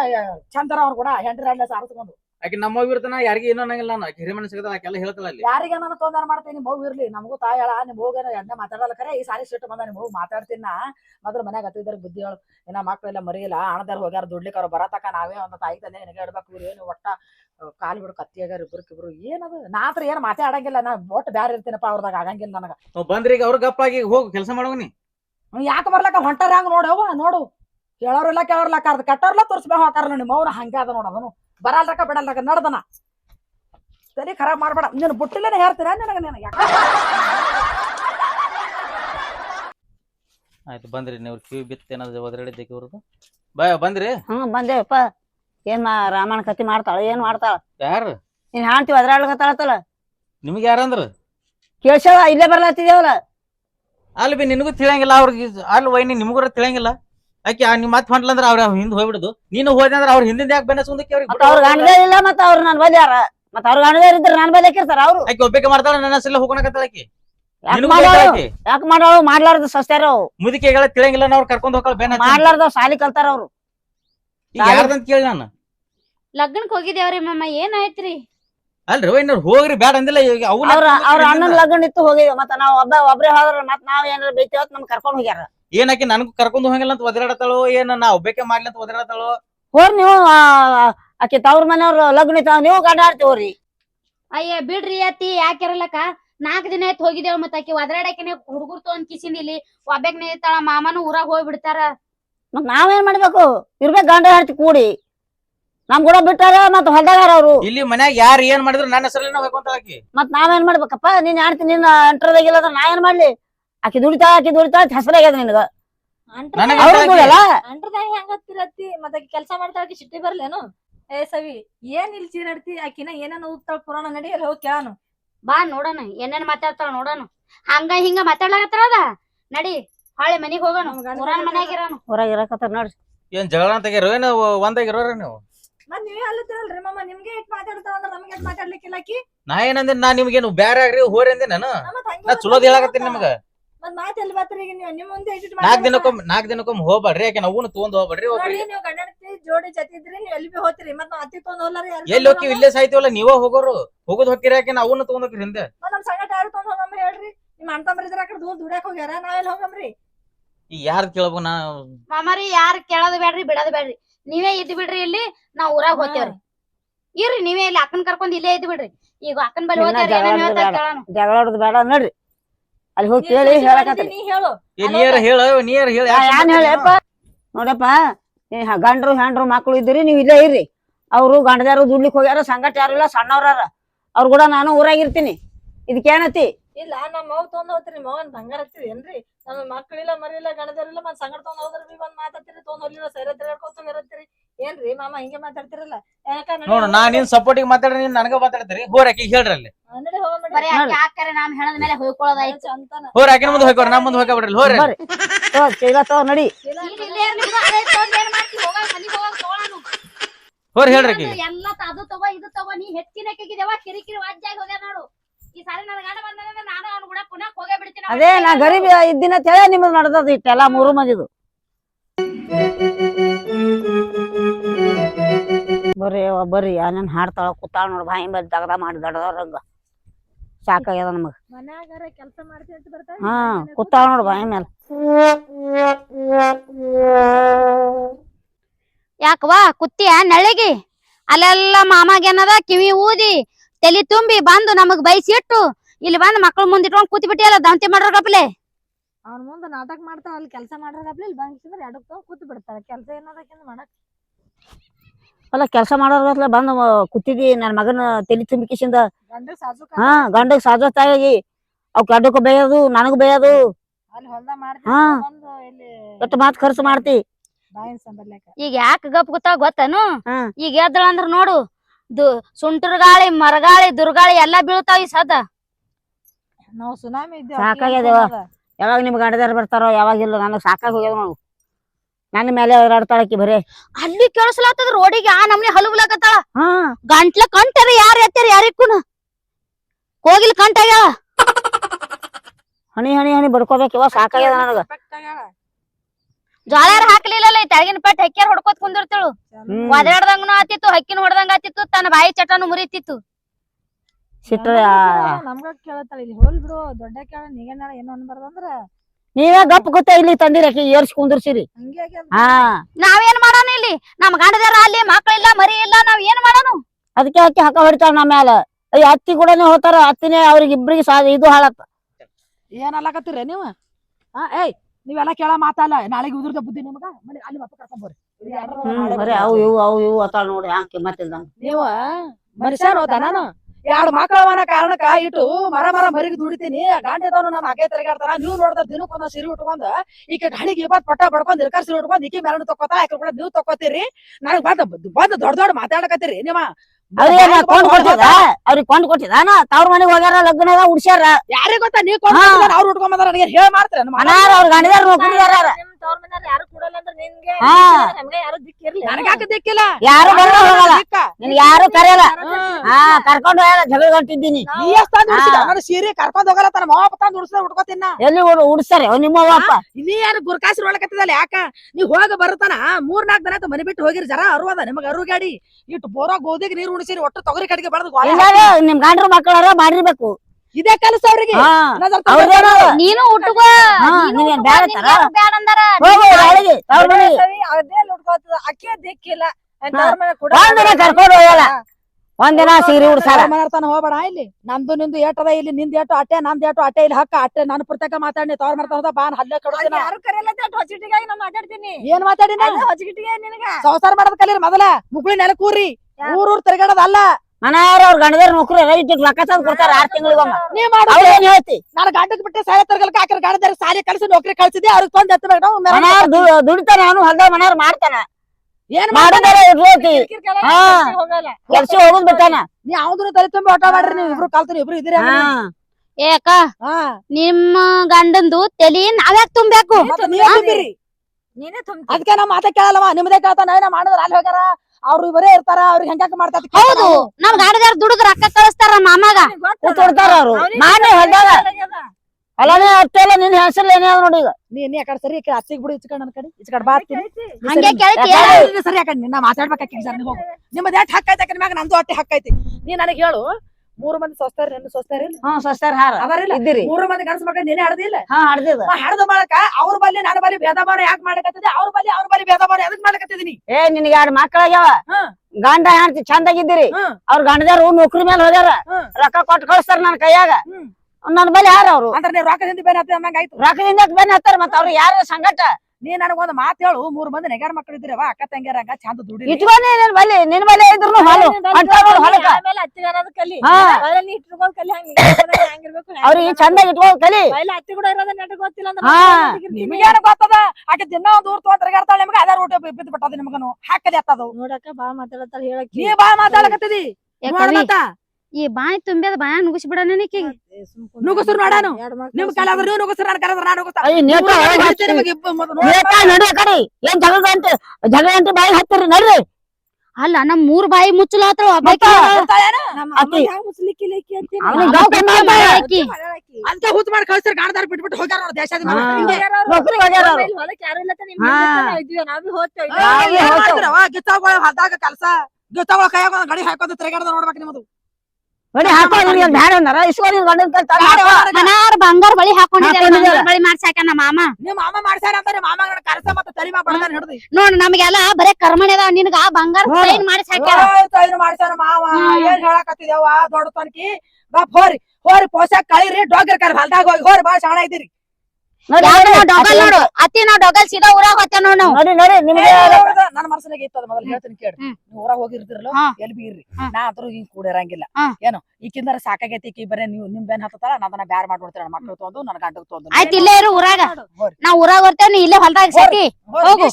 ಚಂದರ ಅವ್ರು ಕೂಡ ಹೆಂಡ್ರಿ ಎರಡ್ಲೆ ಸಾರಿಸ್ಕೊಂಡು. ಆಕೆ ನಮ್ಮ ಇರ್ತಾನ ಯಾರಿಗೆ ಏನೋ ಅನ್ನಂಗಿಲ್ಲ ನಾನು ಹಿರಿಮನೆ ಸಿಗದ ಆಕೆಲ್ಲ ಹೇಳ್ತಾಳ ಅಲ್ಲಿ. ಯಾರಿಗೆ ನಾನು ತೊಂದರೆ ಮಾಡ್ತೀನಿ ನಿಮ್ಮ ಮಗು ಇರ್ಲಿ ನಮಗೂ ತಾಯಳ ನಿಮ್ಮ ಹೋಗೇನ ಎಣ್ಣೆ ಮಾತಾಡಲ್ಲ ಕರೆ ಈ ಸಾರಿ ಸಿಟ್ಟು ಬಂದ ನಿಮ್ಮ ಹೋಗಿ ಮಾತಾಡ್ತೀನಿ ನಾ. ಮೊದಲು ಮನ್ಯಾಗ ಹತ್ತಿದ್ರ ಬುದ್ಧಿ ಹೇಳು ಇನ್ನ ಮಕ್ಕಳೆಲ್ಲ ಮರಿಯಲ್ಲ ಹಣದಾರ ಹೋಗ್ಯಾರ ದುಡ್ಲಿಕ್ಕೆ ಅವ್ರು ಬರತಕ್ಕ ನಾವೇ ಒಂದು ತಾಯಿ ತಂದೆ ನಿನಗೆ ಇವ್ರು ಏನು ಒಟ್ಟ ಕಾಲು ಬಿಡು ಕತ್ತಿಯಾಗ್ಯಾರ ಇಬ್ರಕ್ಕಿಬ್ರು ಇಬ್ರಿಕಿಬ್ರು ಏನದು? ನಾ ಹತ್ರ ಏನು ಮಾತಾಡಂಗಿಲ್ಲ ನಾ ಒಟ್ಟು ಬ್ಯಾರ ಇರ್ತೀನಪ್ಪ ಅವ್ರದಾಗ ಆಗಂಗಿಲ್ಲ ನನಗೆ. ಬಂದ್ರಿ ಈಗ ಅವ್ರ ಗಪ್ಪಾಗಿ ಹೋಗು ಕೆಲಸ ಮಾಡೋನಿ ಯಾಕೆ ಬರ್ಲಕ್ಕ? ಹೊಂಟಾರ ಹಂಗ ನೋಡವ್ವ ನೋಡು. ಕೇಳೋರಿಲ್ಲ ಕೇಳೋರ್ಲ ಕರ್ದು ಕಟ್ಟೋರ್ಲ ತೋರಿಸ್ಬೇಕು ಹಾಕಾರಲ್ಲ ನಿಮ್ಮ ಅವ್ನ ಹಂಗೆ ಅದ ನೋಡೋದನು ಬರಲ್ರಕ್ಕ ಬಿಡಲ್ರಕ್ಕ ನಡ್ದನ. ಸರಿ ಖರಾಬ್ ಮಾಡ್ಬೇಡ. ನೀನು ಬುಟ್ಟಿಲೇನೆ ಹೇಳ್ತೀರ? ನನಗೆ ನಿನಗೆ ಆಯ್ತು ಬಂದ್ರಿ. ನೀವು ಕಿವಿ ಬಿತ್ತು ಏನಾದ್ರು ಒದರಾಡಿದ್ದಕ್ಕೆ ಇವ್ರದ್ದು? ಬಾಯ್ ಬಂದ್ರಿ. ಹ್ಮ್ ಬಂದೇವಪ್ಪ. ಏನ್ ಮಾ ರಾಮಣ್ಣ ಕತಿ ಮಾಡ್ತಾಳ ಏನ್ ಮಾಡ್ತಾಳ? ಯಾರು? ನೀನ್ ಹಾಂತಿ ಒದರಾಡ್ಲಕತ್ತಾಳತ್ತಲ್ಲ? ನಿಮ್ಗೆ ಯಾರಂದ್ರ? ಕೇಳ್ಸವ ಇಲ್ಲೇ ಬರ್ಲತ್ತಿದೇವಲ್ಲ ಅಲ್ಲಿ ಬಿ ನಿನಗೂ ತಿಳಿಯಂಗಿಲ್ಲ ಅವ್ರಿಗೆ ಅಲ್ಲಿ ವೈನಿ ನಿಮಗೂ ತಿಳಿಯಂಗಿಲ್ಲ. ಆಕೆ ನಿಮ್ಮ ಮತ್ತೆ ಹೊಂಟ್ಲಂದ್ರ ಅವ್ರ ಹಿಂದ್ ಹೋಗ್ಬಿಡುದು. ನೀನು ಹೋದೆ ಅಂದ್ರೆ ಅವ್ರ ಹಿಂದಿಂದ ಯಾಕೆ ಬೆನ್ನಸ್ಕೊಂಡಕ್ಕೆ ಮತ್ತ ಅವ್ರ ಗಂಡದೇ ಇಲ್ಲ ಮತ್ತ ಅವ್ರ ನನ್ ಬಲ್ಲಿ ಯಾರ? ಮತ್ತ ಅವ್ರ ಗಂಡದೇ ಇದ್ರ ನನ್ ಬಲ್ಲಿ ಇರ್ತಾರ ಅವ್ರು? ಆಕೆ ಒಬ್ಬಕ್ಕೆ ಮಾಡ್ತಾಳ ನನ್ನ ಸಿಲ್ಲ ಹೋಗೋಣಕತ್ತಾಳ ಆಕಿ. ಯಾಕೆ ಮಾಡೋಳು ಮಾಡ್ಲಾರ್ದ ಸಸ್ತಾರ ಅವು ಮುದುಕಿಗಳ ತಿಳಿಯಂಗಿಲ್ಲ ಅವ್ರು ಕರ್ಕೊಂಡ್ ಹೋಗ್ತಾಳ ಬೆನ್ನ ಮಾಡ್ಲಾರ್ದ ಸಾಲಿ ಕಲ್ತಾರ ಅವ್ರು. ಯಾರ್ದಂತ ಕೇಳಿ ನಾನು? ಲಗ್ನಕ್ ಹೋಗಿದ್ದೇವ್ರಿ ಮಮ್ಮ ಏನಾಯ್ತ್ರಿ ಅಲ್ರಿ ವೈನ್ ಹೋಗ್ರಿ ಬ್ಯಾಡ ಅಂದಿಲ್ಲ ಈಗ ಅವ್ನ ಅವ್ರ ಅವ್ರ ಅಣ್ಣನ ಲಗ್ನ ಇತ್ತು ಹೋಗಿದ್ವಿ. ಮತ್ತ ನಾವ್ ಒಬ್ಬ ಒಬ್ರೇ ಹೋದ್ರ ಮತ್ ನಾವ್ ಏನಾರ ಬೈತೇವತ್ ನಮ್ ಕರ್ಕೊಂಡ್ ಹೋಗ್ಯಾರ. ಏನಕ್ಕೆ ನನ್ಗೂ ಕರ್ಕೊಂಡ್ ಹೋಗಂಗಿಲ್ಲ ಅಂತ ಒದರಾಡತಾಳೋ ಏನ ನಾ ಒಬ್ಬಕ್ಕೆ ಮಾಡ್ಲಿ ಅಂತ ಒದರಾಡತಾಳೋ ಹೋರ್ ನೀವು ಆಕೆ ಆಕಿ ತವ್ರ ಮನೆಯವ್ರ ಲಗ್ನ ಇತ್ತು ನೀವು ಗಂಡ ಹೋರಿ. ಅಯ್ಯ ಬಿಡ್ರಿ ಅತ್ತಿ ಯಾಕಿರಲಕ್ಕ ನಾಲ್ಕ್ ದಿನ ಆಯ್ತು ಹೋಗಿದೇವ್ ಮತ್ತ ಆಕಿ ಒದರಾಡಕ್ಕೆ ಹುಡುಗರು ತಗೊಂಡ್ ಕಿಸಿಂದ ಇಲ್ಲಿ ಒಬ್ಬಕ್ ನಿಂತಾಳ ಮಾಮನು ಊರಾಗ ಹೋಗಿ ಬಿಡ್ತಾರ ಮತ್ ನಾವೇನ್ ಮಾಡ್ಬೇಕು? ಇರ್ಬೇಕು ಗಂಡ ಹಾಡ್ತಿ ಕೂಡಿ. ನಮ್ ಕೂಡ ಬಿಟ್ಟಾರ ಮತ್ ಹೊಲ್ದಾಗಾರ ಅವ್ರು ಇಲ್ಲಿ ಮನ್ಯಾಗ ಯಾರು ಏನ್ ಮಾಡಿದ್ರು ನನ್ನ ಹೆಸರಲ್ಲೇ ಹೋಗ್ಕೊಂತಾಳ ಆಕಿ? ಮತ್ ನಾವೇನ್ ಮಾಡ್ಬೇಕಪ್ಪ? ನೀನ್ ಆಡ್ತಿ ನಿನ್ನ ಅಂಟ್ರದಾಗಿಲ್ಲ ಅಂದ್ರೆ ನಾ ಏನ್ ಮಾಡ್ಲಿ? ಆಕಿ ದುಡಿತಾ ಆಕಿ ದುಡಿತಾ ಹೆಸರಾಗ್ಯದ ನಿನಗ. ನನಗೆ ಅವ್ರು ಆಕಿ- ದುಡಲ್ಲ ಅಂಟ್ರದಾಗ ಹೆಂಗ ಹತ್ತಿರತ್ತಿ ಮತ್ತೆ ಕೆಲಸ ಮಾಡ್ತಾಳಕಿ ಸಿಟ್ಟಿ ಬರ್ಲೇನು? ಏ ಸವಿ ಏನ್ ಇಲ್ಲಿ ಚೀರಾಡ್ತಿ ಆಕಿನ ಏನೇನ ಹೋಗ್ತಾಳ ಪುರಾಣ ನಡಿ ಅಲ್ಲಿ ಹೋಗಿ ಕೇಳಾನು. ಬಾ ನೋಡೋಣ ಏನೇನ್ ಮಾತಾಡ್ತಾಳ ನೋಡೋಣ. ಹಂಗ ಹಿಂಗ ಮಾತಾಡ್ಲಾಕತ್ತಾರದ ನಡಿ ಹಾಳೆ ಮನಿಗ್ ಹೋಗೋಣ. ಊರಾನ್ ಮನ್ಯಾಗ ಇರೋಣ ಹೊರಗ ಇರಕತ್ತಾರ ನೋಡ್ರಿ. ಏನ್ ಜಗಳ ತೆಗಿರೋ ಏನು ಒಂದಾಗಿರೋರ ನೀವು? ಮತ್ ನೀವೇ ಅಲ್ಲತ್ತಿರಲ್ರಿ ಮಮ್ಮ ನಿಮ್ಗೆ ಇಟ್ ಮಾತಾಡ್ತಾರ ಅಂದ್ರೆ ನಮ್ಗೆ ಇಟ್ ಮಾತಾಡ್ಲಿಕ್ಕಿಲ್ಲ ಆಕಿ? ನಾ ಏನಂದ್ರೆ ನಾ ನಿಮ್ಗೇನು ಬ್ಯಾರೆ ಆಗ್ರಿ ಹೋರಿ ಅಂದೆ ನಾನು. ನಾ ಚಲೋದ್ ಹೇಳಕತ್ತೀನಿ ನಿಮ್ಗ. ಮತ್ತ್ ಮಾತ್ ಎಲ್ಲಿ ಬರ್ತೀರಿ ಈಗ ನೀವು ನಿಮ್ಮ ಮುಂದೆ ಇಟ್ಟಿಟ್ ನಾಕ್ ದಿನಕ್ಕೊಮ್ಮೆ ದಿನಕ್ಕೊಮ್ ನಾಕ್ ದಿನಕ್ಕೊಮ್ಮೆ ಹೋಗ್ಬೇಡ್ರಿ ಯಾಕೆ ನಾವು ತಗೊಂಡ್ ಹೋಗ್ಬೇಡ್ರಿ ನೀವು ಗಂಡ ಹೆಂಡ್ತಿ ಜೋಡಿ ಜೊತೆ ಇದ್ರಿ ನೀವ್ ಎಲ್ಲಿ ಬಿ ಹೋಗ್ತೀರಿ ಮತ್ ನಾವ್ ಅತ್ತಿ ತೊಗೊಂಡ್ ಹೋಗ್ಲಾರಿ ಯಾರ್ ಎಲ್ಲಿ ಹೋಗಿ ಇಲ್ಲೇ ಸಾಯ್ತೀವಲ್ಲ ನೀವೇ ಹೋಗೋರು. ಹೋಗೋದ್ ಹೋಗ್ತೀರಿ ಯಾಕೆ? ಅವನ್ನ ತಗೊಂಡ್ ಹೋಗ್ರಿ ಹಿಂದೆ. ಮತ್ತ್ ನಮ್ ಸಂಗಟ ಯಾರು ತೊಗೊಂಡ್ ಹೋಗಮ್ಮ ಹೇಳ್ರಿ. ನಿಮ್ ಅಣ್ಣ ಇದ್ರ ಆ ಕಡೆ ದೂರ ದುಡ್ಯಾಕ್ ಹೋಗ್ಯಾರ ನಾವೆಲ್ಲಿ ಹೋಗಮ್ರಿ? ಈ ಯಾರ್ ಕೇಳ್ಬೇಕು ನಾ? ಮಾಮಾರಿ ಯಾರ್ ಕೇಳೋದ್ ಬೇಡ್ರಿ ಬಿಡೋದ್ ಬೇಡ್ರಿ ನೀವೇ ಇದ್ ಬಿಡ್ರಿ ಇಲ್ಲಿ ನಾವ್ ಊರಾಗ ಹೋಗ್ತೇವ್ರಿ. ಇರ್ರಿ ನೀವೇ ಇಲ್ಲಿ ಅಕ್ಕನ್ ಕರ್ಕೊಂಡ್ ಇಲ್ಲೇ ಇದ್ ಬಿಡ್ರಿ. ಈಗ ಅಕ್ಕನ್ ಬಳಿ ಇನ್ನ ಹೋಗ್ತಾರ ಬೇಡ. ಜಗಳಾಡೋದು ಬೇಡ ನೋಡ್ರಿ. ಅಲ್ಲಿ ಹೋಗಿ ಕೇಳಿ ಹೇಳು. ನೀರ್ ಹೇಳ ಏನ್ ಹೇಳಪ್ಪ ನೋಡಪ್ಪ ಗಂಡ್ರು ಹೆಂಡ್ರು ಮಕ್ಳು ಇದ್ದೀರಿ ನೀವು ಇಲ್ಲೇ ಇರ್ರಿ. ಅವ್ರು ಗಂಡದಾರು ದುಡ್ಲಿಕ್ ಹೋಗ್ಯಾರ ಸಂಗಟ ಯಾರು ಇಲ್ಲ ಸಣ್ಣವ್ರಾರ. ಅವ್ರು ಕೂಡ ನಾನು ಊರಾಗಿರ್ತೀನಿ ಇದಕ್ಕೇನತಿ ಇಲ್ಲ ನಮ್ಮ ಮವ್ ತೊಂದ್ ಹೋಗ್ತೀರಿ ಮಗನ್ ಬಂಗಾರ ಹತ್ತಿರಿ ಏನ್ರಿ? ನಮ್ಮ ಮಕ್ಳಿಲ್ಲ ಮರಿಲ್ಲ ಗಣದರಿಲ್ಲ ಮತ್ ಸಂಗಡ ತೊಂದ್ ಹೋದ್ರ ಬಿ ಬಂದ್ ಮಾತಾಡ್ತೀರಿ ತೊಂದ್ ಹೋಗ್ಲಿಲ್ಲ ಸೈರ ತಿರ್ಗಾಡ್ಕೊತ ಇರತ್ತೀರಿ ಏನ್ರಿ ಮಾಮ ಹಿಂಗೆ ಮಾತಾಡ್ತಿರಲ್ಲ? ನೋಡ ನೋಡು ನಾ ನಿನ್ ಸಪೋರ್ಟಿಗೆ ಮಾತಾಡ್ರಿ ನೀನ್ ನನಗ ಮಾತಾಡ್ತೀರಿ ಹೋರ್ ಆಕಿ ಹೇಳ್ರಿ ಅಲ್ಲಿ. ನಡಿ ಹೋಗಮ್ಮ ಬರೀ ಆಕಿ ಹಾಕ್ತಾರೆ ನಾವ್ ಹೇಳದ ಮೇಲೆ ಹೋಗ್ಕೊಳ್ಳೋದಾಯ್ತು ಅಂತಾನ ಹೋರ್ ಆಕಿನ ಮುಂದೆ ನಾ ಮುಂದೆ ಹೋಗ್ಬಿಡ್ರಿ ಹೋರಿ. ಚೀಲ ನಡಿ. ಹೋರ್ ಹೇಳ್ರಿ ಎಲ್ಲ ತ- ಅದು ತಗೋ ಇದು ತಗೋ ನೀ ಹೆಚ್ಚಿನ ಕೆಗಿದೇವ ಕಿರಿಕಿರಿ ವಾಜ್ಯಾಗಿ ಹೋಗ್ಯಾರ ನೋಡು. ಈ ಸಾರಿ ನನ್ ಗಂಡ ಬಂದಂದ್ರೆ ನಾನು ಅವ್ನ ಕೂಡ ಪುನಃ ಹೋಗೇ ಬಿಡ್ತೀನಿ. ಅದೇ ನಾ ಗರೀಬ್ ಇದ್ದಿನ ತೇಳ ನಿಮ್ಮದು ನಡೆದದ ಇಟ್ಟೆಲ್ಲ ಮೂರು ಮಂದಿದು. ಬರ್ರಿ ಅವ್ವ ಬರ್ರಿ ನನ್ನ ಹಾಡ್ತಾಳ ಕೂತಾಳ ನೋಡ್ ಬಾಯಿ ಮೇಲೆ ದಗದ ಮಾಡಿ ದಡದವ್ರಂಗ ಸಾಕಾಗ್ಯದ ನಮಗ. ಮನ್ಯಾಗಾರ ಕೆಲಸ ಮಾಡ್ತೀನಿ ಅಂತ ಬರ್ತಾಳ ಹಾ ಕೂತಾಳ ನೋಡ್ ಬಾಯಿ ಮೇಲೆ. ಯಾಕವಾ ಕುತ್ತಿಯ ನಳಿಗಿ ಅಲ್ಲೆಲ್ಲ ಮಾಮಾಗೇನದ ಕಿವಿ ಊದಿ ತಲಿ ತುಂಬಿ ಬಂದು ನಮಗ್ ಬೈಸಿಟ್ಟು ಇಲ್ಲಿ ಬಂದು ಮಕ್ಳ ಮುಂದೆ ಇಟ್ಕೊಂಡ್ ಕೂತಿ ಬಿಟ್ಟಿಯಲ್ಲ ದಂತಿ ಮಾಡ್ರಗಪ್ಲೆ ಅವ್ನ ಮುಂದೆ ನಾಟಕ ಮಾಡ್ತಾವ ಅಲ್ಲಿ ಕೆಲಸ ಮಾಡ್ರಾಗಪ್ಲಿ ಇಲ್ಲಿ ಬಂದ್ರೆ ಎಡಕ್ ತಗೊಂಡ್ ಕೂತ್ ಬಿಡ್ತಾರೆ ಕೆಲಸ ಏನದಕ್ಕಿಂತ ಮಾಡಕ್. ಅಲ್ಲ ಕೆಲಸ ಮಾಡೋರ್ಗತ್ಲ ಬಂದು ಕೂತಿದಿ ನನ್ನ ಮಗನ ತಲೆ ತುಂಬಿಕಿಸಿಂದ. ಗಂಡ ಸಾಸು ಹಾ ಗಂಡಗ್ ಸಾಜತ್ತಾಗಿ ಅವ್ ಗಡ್ಡಕ್ಕ ಬೇಯೋದು ನನಗೂ ಬೇಯೋದು. ಅಲ್ಲಿ ಹೊಲ್ದ ಮಾಡ್ತೀನಿ ಹಾ. ಬಂದು ಇಲ್ಲಿ ಎಷ್ಟು ಮಾತ್ ಖರ್ಚು ಮಾಡ್ತಿ. ಬಾಯಿನ ಈಗ ಯಾಕೆ ಗಪ್ ಗೊತ್ತಾಗ ಗೊತ್ತನು? ಹ್ಮ್. ಈಗ ಎದ್ದಳ ಅಂದ್ರ ನೋಡು ದು ಸುಂಟರ್ ಗಾಳಿ ಮರಗಾಳಿ ದುರ್ಗಾಳಿ ಎಲ್ಲಾ ಬೀಳ್ತಾವ ಈ ಸದ ನಾವು ಸುನಾಮಿ. ಯಾವಾಗ ನಿಮ್ ಗಂಡದಾರ ಬರ್ತಾರೋ ಯಾವಾಗಿಲ್ಲ ನನಗ್ ಸಾಕಾಗಿ ಹೋಗ್ಯದ ನಾವು ನನ್ನ ಮೇಲೆ ಓಡಾಡ್ತಾಳಕಿ ಬರೇ. ಅಲ್ಲಿ ಕೇಳಿಸ್ಲಾತದ ರೋಡಿಗೆ ಆ ನಮ್ನಿ ಹಲುಗ್ಲಾಕತ್ತಾಳ. ಹಾ. ಗಂಟ್ಲ ಕಂಟರ ಯಾರ ಎತ್ತಾರ ಯಾರಿಕ್ಕೂನು. ಕೋಗಿಲ್ ಕಂಟಾಗ್ಯಾಳ. ಹಣಿ ಹಣಿ ಹಣಿ ಬಡ್ಕೋಬೇಕಿವ ಸಾಕಾಗ್ಯದ ನನಗ. ಜ್ವಾಳ್ಯಾರ ಹಾಕ್ಲಿಲ್ಲ ತೆಳಗಿನ ಪಟ್ಟ ಹಕ್ಕ್ಯಾರ ಹೊಡ್ಕೋತ್ ಕುಂದಿರ್ತಳು. ಒದಾಡ್ದಂಗನು ಆತಿತ್ತು ಹಕ್ಕಿನ ಹೊಡ್ದಂಗ ಆತಿತ್ತು ತನ್ನ ಬಾಯಿ ಚಟನು ಮುರಿತಿತ್ತು. ಸಿಟ್ಟ ನಮ್ಗ ಕೇಳತ್ತಾಳ ಇಲ್ಲಿ ಹೋಲ್ ಬಿಡು ದೊಡ್ಡ ಕೇಳ ನೀಗೇನಾರ ಏನು ಅನ್ಬಾರ್ದಂದ್ರ ನೀವೇ ಗಪ್ ಗೊತ್ತ ಇಲ್ಲಿ ತಂದಿರ ಏರ್ಸ್ ಕುಂದಿರ್ಸಿರಿ. ಹಾ. ನಾವೇನ್ ಮಾಡೋಣ ಇಲ್ಲಿ? ನಮ್ ಗಂಡದಾರ ಅಲ್ಲಿ ಮಕ್ಳಿಲ್ಲ ಮರಿ ಇಲ್ಲ ನಾವ್ ಏನ್ ಮಾಡೋಣ ಅದಕ್ಕೆ ಅಕ್ಕಿ ಹಕ್ಕ ಹೊಡಿತಾಳ ನಮ್ಮ ಮ್ಯಾಲ. ಅಯ್ಯ ಅತ್ತಿ ಕೂಡ ಹೋತಾರ ಅತ್ತಿನೇ ಅವ್ರಿಗೆ ಇಬ್ರಿಗೆ ಸಾ ಇದು ಹಾಳತ್ತ ಏನ್ ಅಲ್ಲಕತ್ತೀರ ನೀವು? ಹಾ ಏಯ್ ನೀವೆಲ್ಲ ಕೇಳ ಮಾತಲ್ಲ ನಾಳೆಗೆ ಉದುರ್ದ ಬುದ್ಧಿ ನಿಮಗ? ಮನೆ ಅಲ್ಲಿ ಮಪ್ಪ ಕರ್ಕೊಂಡ್ ಬರ್ರಿ. ಇದು ಎರಡ್ರ ಹ್ಮ್ ನಾಳೆ ಬರೀ ಅವು ಇವು ಅವು ಇವು ಅತ್ತಾಳ ನೋಡಿ ಹಾಕಿ ಮತ್ತಿಲ್ದಂಗ? ನೀವು ಮನುಷ್ಯನ ಹೋದ ನಾನು. ಎರಡು ಮಕ್ಕಳವನ ಕಾರಣಕ್ಕ ಇಟ್ಟು ಮರ ಮರ ಮರಿಗೆ ದುಡಿತೀನಿ. ಗಾಂಡಿದವನು ನಾನು ಹಾಗೆ ತಿರುಗಾಡ್ತಾರ ನೀವು ನೋಡಿದ್ರ ದಿನಕ್ಕೊಂದ ಸಿರಿ ಉಟ್ಕೊಂಡ್ ಈಕೆ ಗಾಳಿಗೆ ಇಪ್ಪತ್ ಪಟ್ಟ ಬಡ್ಕೊಂಡ್ ಇರ್ಕಾರ ಸಿರಿ ಉಟ್ಕೊಂಡ್ ಈಕಿ ಮೇಲೆ ತಕೋತಾ ಆಕೆ ಕೂಡ ನೀವು ತಕೋತೀರಿ ನನಗ್ ಬಂದ ಬಂದ್ ದೊಡ್ಡ ದೊಡ್ಡ ಮಾತಾಡಕತ್ತೀರಿ ನೀವ. ಅವ್ರಿಗೆ ಕೊಂಡ್ ಕೊಟ್ಟಿದ ಅವ್ರಿಗೆ ಕೊಂಡ್ ಕೊಟ್ಟಿದಾನ ತವ್ರ ಮನೆಗ್ ಹೋಗ್ಯಾರ ಲಗ್ನದ ಉಡ್ಸ್ಯಾರ. ಯಾರಿಗ್ ಗೊತ್ತಾ? ನೀವ್ ಕೊಂಡ್ ಅವ್ರು ಉಟ್ಕೊಂಡ್ ಬಂದಾರ. ನನಗೆ ಹೇಳಿ ಮಾಡ್ತೀರ? ಅವ್ರ ಗಂಡದಾರ ನಿಮ್ ತವ್ರ ಮನ್ಯಾರ ಯಾರು ಕೊಡಲ್ಲ ಅಂದ್ರೆ ನಿನ್ಗೆ ಹಾ. ನಮ್ಗೆ ಯಾರು ದಿಕ್ಕಿರ್ಲಿ ನನಗಾಕ ದಿಕ್ಕಿಲ್ಲ? ಯಾರು ಬರಲ್ಲ ಹೋಗಲ್ಲ. ದಿಕ್ಕ. ನಿನ್ ಯಾರು ಕರೆಯಲ್ಲ. ಹಾ ಕರ್ಕೊಂಡು ಹೋಗಲ್ಲ ಜಗಳ ಗಂಟಿದ್ದೀನಿ ನೀ ಎಷ್ಟ್ ತಂದ್ ಉಡ್ಸಿದ? ನನ್ನ ಸೀರೆ ಕರ್ಕೊಂಡ್ ಹೋಗಲ್ಲ ತನ್ನ ಮಾವಪ್ಪ ತಂದ್ ಉಡ್ಸಿದ ಉಟ್ಕೋತೀನ ಎಲ್ಲಿ ಉಡ್- ಉಡ್ಸ್ತಾರೆ? ನಿಮ್ಮ ಅಪ್ಪ. ನೀ ಯಾರು ಗುರ್ಕಾಸಿ ಒಳಕತ್ತಿದಲ್ಲ ಯಾಕ? ನೀ ಹೋಗ ಬರುತ್ತಾನ? ಮೂರ್ ನಾಲ್ಕ್ ದಿನ ಆಯ್ತು ಮನೆ ಬಿಟ್ಟು ಹೋಗಿರಿ. ಜರ ಅರುವದ ನಿಮಗ ಅರು ಗಾಡಿ. ಇಟ್ಟು ಬೋರ ಗೋದಿಗೆ ನೀರು ಉಣಿಸಿರಿ ಒಟ್ಟು ತೊಗರಿ ಕಡೆಗೆ ಬರ್ದು ನಿಮ್ ಗಂಡ್ರ ಮಕ್ಕಳ ಮಾಡಿರ್ಬೇಕು. ಇದೇ ಕೆಲಸ ಅವ್ರಿಗೆ. ಹಾ. ನೀನು ಉಟ್ಕೋ. ಹಾ, ನೀನು ನೀವೇನ್ ಉಟ್ಕೋ, ಬ್ಯಾಡ ನಿನ್ಗ್ ಅಂತಾರ? ಯಾರು ಬ್ಯಾಡ ಅಂದಾರ? ಹೋಗು ನಾಳೆಗೆ ತವ್ರ ಮನೆಗೆ ಸರಿ ಅದೇ ಉಟ್ಕೋತದ ಅಕ್ಕಿ ದಿಕ್ಕಿಲ್ಲ ಅದ್ ತವ್ರ ಮನೆ ಕೂಡ ಒಂದಿನ ಕರ್ಕೊಂಡು ಹೋಗಲ್ಲ. ಒಂದಿನ ಸೀರೆ ಉಡ್ಸಾರ ಅವ್ರ ಹೋಗ್ಬೇಡ ಇಲ್ಲಿ. ನಂದು ನಿಂದು ಏಟದ ಇಲ್ಲಿ ನಿಂದ ಏಟು ಅಟ್ಟೆ ನಂದು ಏಟು ಅಟ್ಟೆ ಇಲ್ಲಿ ಹಕ್ಕ. ಅಟ್ಟೆ ನಾನು ಪುರ್ತಕ ಮಾತಾಡಿ ತವ್ರ ಮಾಡ್ತಾನ ಬಾನ್ ಹಲ್ಲೆ ಅಲ್ಲಿ ಯಾರು ಕರೆಯಲ್ಲ ಅಂತ ನಾ ಮಾತಾಡ್ತೀನಿ. ಏನ್ ಅದೇ ನಿನಗ. ಸಂಸಾರ ಮಾಡೋದ್ ಕಲೀರಿ ಮೊದಲ. ಮುಗುಳಿ ನೆಲ ಕೂರಿ ಊರ್ ಊರ್ ತಿರ್ಗಾಡೋದ್ ಅಲ್ಲ ಮನೆಯವ್ರ ಅವ್ರ ನೌಕರಿ ರೈತ ಲಕ್ಕ ತಂದು ಕೊಡ್ತಾರ ಆರ್ ತಿಂಗಳಿಗೊಮ್ಮ ನೀ ಮಾಡು ಹೇಳ್ತಿ? ನಾನು ಗಂಡಕ್ ಬಿಟ್ಟೆ ಸಾಲ ತರಗಲ್ಕ ಹಾಕಿರ ಸಾಲಿ ಕಳ್ಸಿ ನೌಕರಿ ಕಳ್ಸಿದ್ದೆ ಅವ್ರಿಗೆ ತಂದ್ ಎತ್ತಬೇಕು ನಾವು ಮನಾರ ದುಡಿತಾನ ಅವನು ಹೊಲ್ದ ಮನಾರ ಮಾಡ್ತಾನ. ಏನ್ ಮಾಡಿದಾರ ಇರ್ಲೋತಿ ಹಾ. ಕೆಲ್ಸ ಹೋಗುದ್ ಬಿಟ್ಟಾನ. ನೀ ಅವ್ದ್ರು ತಲೆ ತುಂಬಿ ಆಟ ಮಾಡ್ರಿ ನೀವು ಇಬ್ರು ಕಲ್ತ್ರಿ ಇಬ್ರು ಇದ್ರಿ ಹಾ. ಏ ಹಾ. ನಿಮ್ಮ ಗಂಡಂದು ತಲಿ ನಾವ್ಯಾಕ್ ತುಂಬಬೇಕು ನೀನೇ ತುಂಬ ಅದಕ್ಕೆ ನಾ ಮಾತಾ ಕೇಳಲ್ಲವಾ? ನಿಮ್ದೇ ಕೇಳ್ತಾನ ಏನ ಮಾಡಿದ್ರ ಅಲ್ಲಿ ಹೋಗ್ಯಾರ? ಅವ್ರು ಇವರೇ ಇರ್ತಾರ ಅವ್ರಿಗೆ ಹೆಂಗಾಕ ಮಾಡ್ತಾರ ಹೌದು ನಮ್ ಗಾಡಿದಾರ ದುಡುಗ್ ರೊಕ್ಕ ಕಳಿಸ್ತಾರ ಮಾಮಾಗ. ಕೊಡ್ತಾರ ಅವ್ರು. ನಾನೇ ಹೊಲ್ದಾಗ ಅಲ್ಲನೇ ಅಷ್ಟೆಲ್ಲ ನಿನ್ ಹೆಸರು ಏನೇ ಅದ ನೋಡಿ ಈಗ. ನೀ ನೀ ಕಡೆ ಸರಿ ಈ ಕಡೆ ಅತ್ತಿಗೆ ಬಿಡು ಇಚ್ಕೊಂಡ್ ನನ್ನ ಕಡೆ ಈಚ ಕಡೆ ಬಾ ಅತ್ತಿ. ನೀ ಹಂಗೆ ಸರಿ- ಕೇಳ್ತಿ ಯಾಕೆ ಹೇಳು. ಸರಿ ಯಾಕಂದ್ ನಾ ಮಾತಾಡ್ಬೇಕಾಕಿ ಸರ್ ನೀವು ಹೋಗು. ನಿಮ್ಮದ್ ಎಷ್ಟು ಹಕ್ಕೈತೆ ಮ್ಯಾಗ? ನಂದು ಹೊಟ್ಟೆ ಹಕ್ಕೈತಿ ನೀ ನನಗೆ ಹೇಳು ಮೂರು ಮಂದಿ ಸೊಸ್ತಾರ ನಿನ್ನ ಸೊಸ್ತಾರ ಇಲ್ಲ? ಹ್ಮ್ ಸಸ್ತಾರ ಹಾರ. ಅವರಿಲ್ಲ. ಇದ್ದೀರಿ. ಮೂರು ಮಂದಿ ಗಂಡಸ ಮಕ್ಕಳು ನೀನೇ ಹಡ್ದಿಲ್ಲ ಹಾ ಹಡ್ದಿದ ಹಡ್ದ ಮಾಡಕ ಅವ್ರ ಬಲ್ಲಿ ನನ್ನ ಬಲ್ಲಿ ಭೇದ ಮಾಡ ಯಾಕೆ ಮಾಡಕತ್ತಿದೆ ಅವ್ರ ಬಲ್ಲಿ ಅವ್ರ ಬಲ್ಲಿ ಭೇದ ಮಾಡ ಎದಕ್ ಮಾಡಕತ್ತಿದೀನಿ ಏ ನಿನ್ಗೆ ಎರಡು ಮಕ್ಕಳಾಗ್ಯಾವ. ಗಂಡ ಹೆಂಡತಿ ಚಂದಾಗಿದ್ದೀರಿ. ಅವ್ರ ಗಂಡದಾರು ನೌಕರಿ ಮೇಲೆ ಹೋಗ್ಯಾರ. ರೊಕ್ಕ ಕೊಟ್ಟು ಕಳಿಸ್ತಾರ ನನ್ನ ಕೈಯಾಗ. ನನ್ನ ನನ್ ಬಲ್ಲಿ ಯಾರ ಅವ್ರು. ಅಂದ್ರೆ ನೀವು ರೊಕ್ಕದಿಂದ ಬೇನೆ ಹತ್ತಿರ ಅನ್ನಂಗ ಆಯ್ತು. ರೊಕ್ಕದಿಂದ ಬೆನ್ನ ಹತ್ತಾರ ಮತ್ತ ಅವ್ರು ಯಾರ ಸಂಗಟ? ನೀ ಒಂದ್ ಮಾತು ಹೇಳು ಮೂರ್ ಮಂದಿ ನೆಗಾರ ಮಕ್ಕಳು ಇದ್ರವ ಅಕ್ಕ ತಂಗಿಯರಂಗ ಚಂದ ದುಡಿ ಇಟ್ಕೊಂಡಿ ನಿನ್ ಬಲ್ಲಿ ನಿನ್ ಬಲ್ಲಿ ಇದ್ರು ಹಾಲು ಅಂತ ನೋಡು ಹೊಲಕ್ಕ. ಆಮೇಲೆ ಅತ್ತಿಗೆ ಅನ್ನೋದು ಕಲಿ. ನೀ ಇಟ್ಕೊಂಡ್ ಕಲಿ ಹಂಗ ಹಂಗಿರ್ಬೇಕು ಅವ್ರಿಗೆ ಚಂದ ಇಟ್ಕೊಂಡ್ ಕಲಿ. ಮೊದಲೇ ಅತ್ತಿ ಕೂಡ ಇರೋದ ನೆಟ್ಟ ಗೊತ್ತಿಲ್ಲ ಅಂದ್ರೆ. ದಿನಾ ಗೊತ್ತದ? ಆಕೆ ದಿನ ಒಂದ್ ಊರ್ ತಗೊಂಡ್ ತಿರ್ಗಾಡ್ತಾಳೆ ನಿಮ್ಗೆ ಅದೇ ಊಟ ಬಿದ್ದು ಬಿಟ್ಟದ ನಿಮ್ಗನು. ಹಾಕದೆ ಅತ್ತದು ನೋಡಕ್ಕ ಬಾಳ ಮಾತಾಡತ್ತಾಳ ಹೇಳಕ್ಕಿ. ನೀ ಬಾ ಮಾತಾಡಕತ್ತಿದಿ. ನೋಡ್ ಈ ಬಾಯಿ ತುಂಬ್ಯದ ಬಾಯ ನುಗ್ಸಿ ಬಿಡೋಣ ನೋಡಾನು. ನಿಮ್ ಕಾಲಾದ್ರೆ ನೀವು ನಾನು ಏನ್ ಜಗಳ ಅಂತ ಜಗಳ ಬಾಯಿ ಹತ್ತಿರಿ ನಡ್ರಿ. ಅಲ್ಲ ನಮ್ ಮೂರ್ ಬಾಯಿ ಮುಚ್ಚಲ ಹತ್ರ. ಅಂತ ಹುತ್ ಮಾಡಿ ಕಳ್ಸಿರ್ ಗಾಣದಾರ ಬಿಟ್ಬಿಟ್ಟು ಹೋಗ್ಯಾರ ನೋಡ್ ದೇಶದ ಹೊಲ್ದಾಗ ಕೆಲ್ಸ. ಗಿತ್ತಾವ ಕೈಯಾಗ ಗಡಿ ಹಾಕೋದು ತಿರ್ಗಾಡ್ದ ನೋಡ್ಬೇಕು ನಿಮ್ಮದು. ನೋಡಿ ಹಾಕೋ ನಿನ್ಗೆ ಬ್ಯಾಡ ಅಂದಾರ ಇಸ್ಕೊ ನಿನ್ ಗಂಡನ ಕೈ ತಂದ್ ಮನಾರ್ ಬಂಗಾರ ಬಳಿ ಹಾಕೊಂಡಿದ್ದಾರೆ ಹಾಕೊಂಡಿದ್ದಾರೆ. ಬಂಗಾರ ಬಳಿ ಮಾಡ್ಸಾಕ ನಮ್ಮ ಮಾಮ. ನಿಮ್ಮ ಮಾಮ ಮಾಡ್ಸ್ಯಾರ ಅಂತ ನಿಮ್ಮ ಮಾಮ ಕರ್ಸ ಮತ್ತೆ ತಲಿ ಹಿಡ್ದು. ನೋಡ್ ನಮ್ಗೆಲ್ಲ ಬರೇ ಕರ್ಮಣಿ ಅದಾವ ನಿನ್ಗ ಬಂಗಾರ. ಸೈನ್ ಮಾಡಿಸಿ ಹಾಕ್ಯಾರ. ಏನು ಮಾಡ್ಸ್ಯಾರ ಮಾವ. ಏನ್ ಹೇಳಕತ್ತಿದೇವ ದೊಡ್ಡ ತನಕಿ. ಬಾಪ್ ಹೋರಿ. ಹೋರಿ ಪೋಷಕ್ ಕಳಿರಿ ಡೋಗರ್ ಕರ್ ಹೊಲ್ದಾಗ ಹೋಗಿ. ಹೋರಿ ಬಾ ಶಾಣ ಇದ್ದೀರಿ. ನೋಡಿ, ಡೊಗಲ್ ನೋಡು. ಅತ್ತಿ ನಾವ್ ಡೊಗಲ್ ಸೀದಾ ಊರಾಗ ಹೋಗ್ತೇವ್ ನೋಡ್ ನಾವು. ನೋಡಿ ನೋಡಿ ನಿಮ್ಗೆ ನನ್ನ ಮನಸ್ಸಿನಾಗ ಇತ್ತು ಮೊದಲು ಹೇಳ್ತೀನಿ ಕೇಳಿ. ಹ್ಮ್. ನೀವು ಹೊರಗೆ ಹೋಗಿರ್ತಿರಲ್ಲ ಎಲ್ಲಿ ಬಿ ಇರ್ರಿ. ನಾ ಅದ್ರ ಹಿಂಗ್ ಕೂಡಿರಂಗಿಲ್ಲ. ಏನು ಈಕಿಂದಾರ ಸಾಕಾಗೈತಿ ಈಕಿ ಬರೇ ನೀವು ನಿಮ್ ಬೆನ್ ಹತ್ತತಾರ ನನ್ನ ಬ್ಯಾರ್ ಮಾಡ್ಬಿಡ್ತೀರ ನನ್ನ ಮಕ್ಳು ತೊಂದು ನನ್ನ ಗಂಡಗ್ ತೊಂದು. ಆಯ್ತು ಇಲ್ಲೇ ಇರು ಊರಾಗ. ನಾ ನಾವ್ ಊರಾಗ ಬರ್ತೇವ್ ನೀ ಇಲ್ಲೇ ಹೊಲ್ದಾಗ ಸತಿ. ಹೋಗು.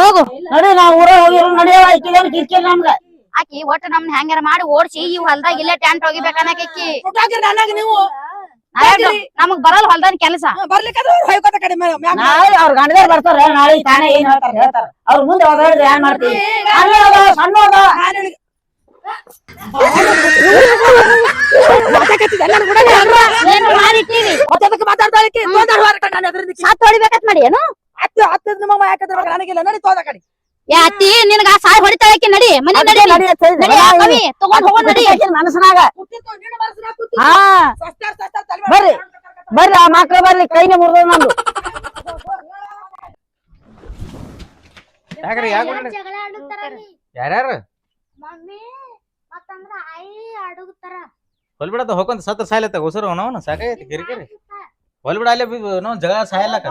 ಹೋಗು. ನೋಡಿ ನಾವು ಊರಾಗ ಹೋಗಿರೋ ನಡೆಯವ ಇಕ್ಕಿದೇನು ಕಿರ್ಕಿರಿ ನಮ್ಗೆ? ಆಕಿ ಒಟ್ಟು ನಮ್ನ ಹೆಂಗಾರ ಮಾಡಿ ಓಡ್ಸಿ ಈ ಹೊಲ್ದಾಗ ಇಲ್ಲೇ ಟ್ಯಾಂಟ್ ಹೋಗಿಬೇಕನ್ನಕಿ ನೀವು. ನಮಗ್ ಬರಲ್ಲ ಹೊಲ್ದಾನ್ ಕೆಲಸ. ಬರ್ಲಿಕ್ಕಾದ್ರೆ ಅವ್ರು ಹೊಯ್ಕೋತ ನಾಳೆ ಅವ್ರ ಗಂಡದಾರ ಬರ್ತಾರ ನಾಳೆ ತಾನೇ ಏನ್ ಹೇಳ್ತಾರ ಹೇಳ್ತಾರ. ಅವ್ರ ಮುಂದೆ ಹೋದ್ರೆ ಏನ್ ಮಾಡ್ತೀವಿ? ಸಣ್ಣ ಅದಾವ, ಸಣ್ಣ ಏ ಅತ್ತಿ ನಿನಗ ಸಾಯ್ ಹೊಡಿತಾಳಕಿ ನಡಿ. ಮನೆ ನಡಿ. ನಡಿ ತಗೊಂಡ್ ಹೋಗೋಣ ನಡಿ. ಮನಸ್ಸಿನಾಗ. ಹಾ. ಬರ್ರಿ. ಬರ್ರಿ ಆ ಮಕ್ಳು ಬರ್ರಿ ಕೈನೇ ಮುರಿದ ಯಾಕ್ರಿ ಯಾಕ ಯಾರ್ಯಾರು? ಮಮ್ಮಿ ಮತ್ತಂದ್ರ ಆಯಿ ಹೋಗಂತ ಸತ್ತ ಸಾಯ್ಲತ್ತ ಉಸಿರು ಅವನವನು ಸಾಕಾಗೈತಿ ಕಿರಿಕಿರಿ. ಹೊಲ್ಬಿಡ ಅಲ್ಲೇ ಬಿ ನಾವು ಜಗಳ ಸಾಯಲ್ಲಕ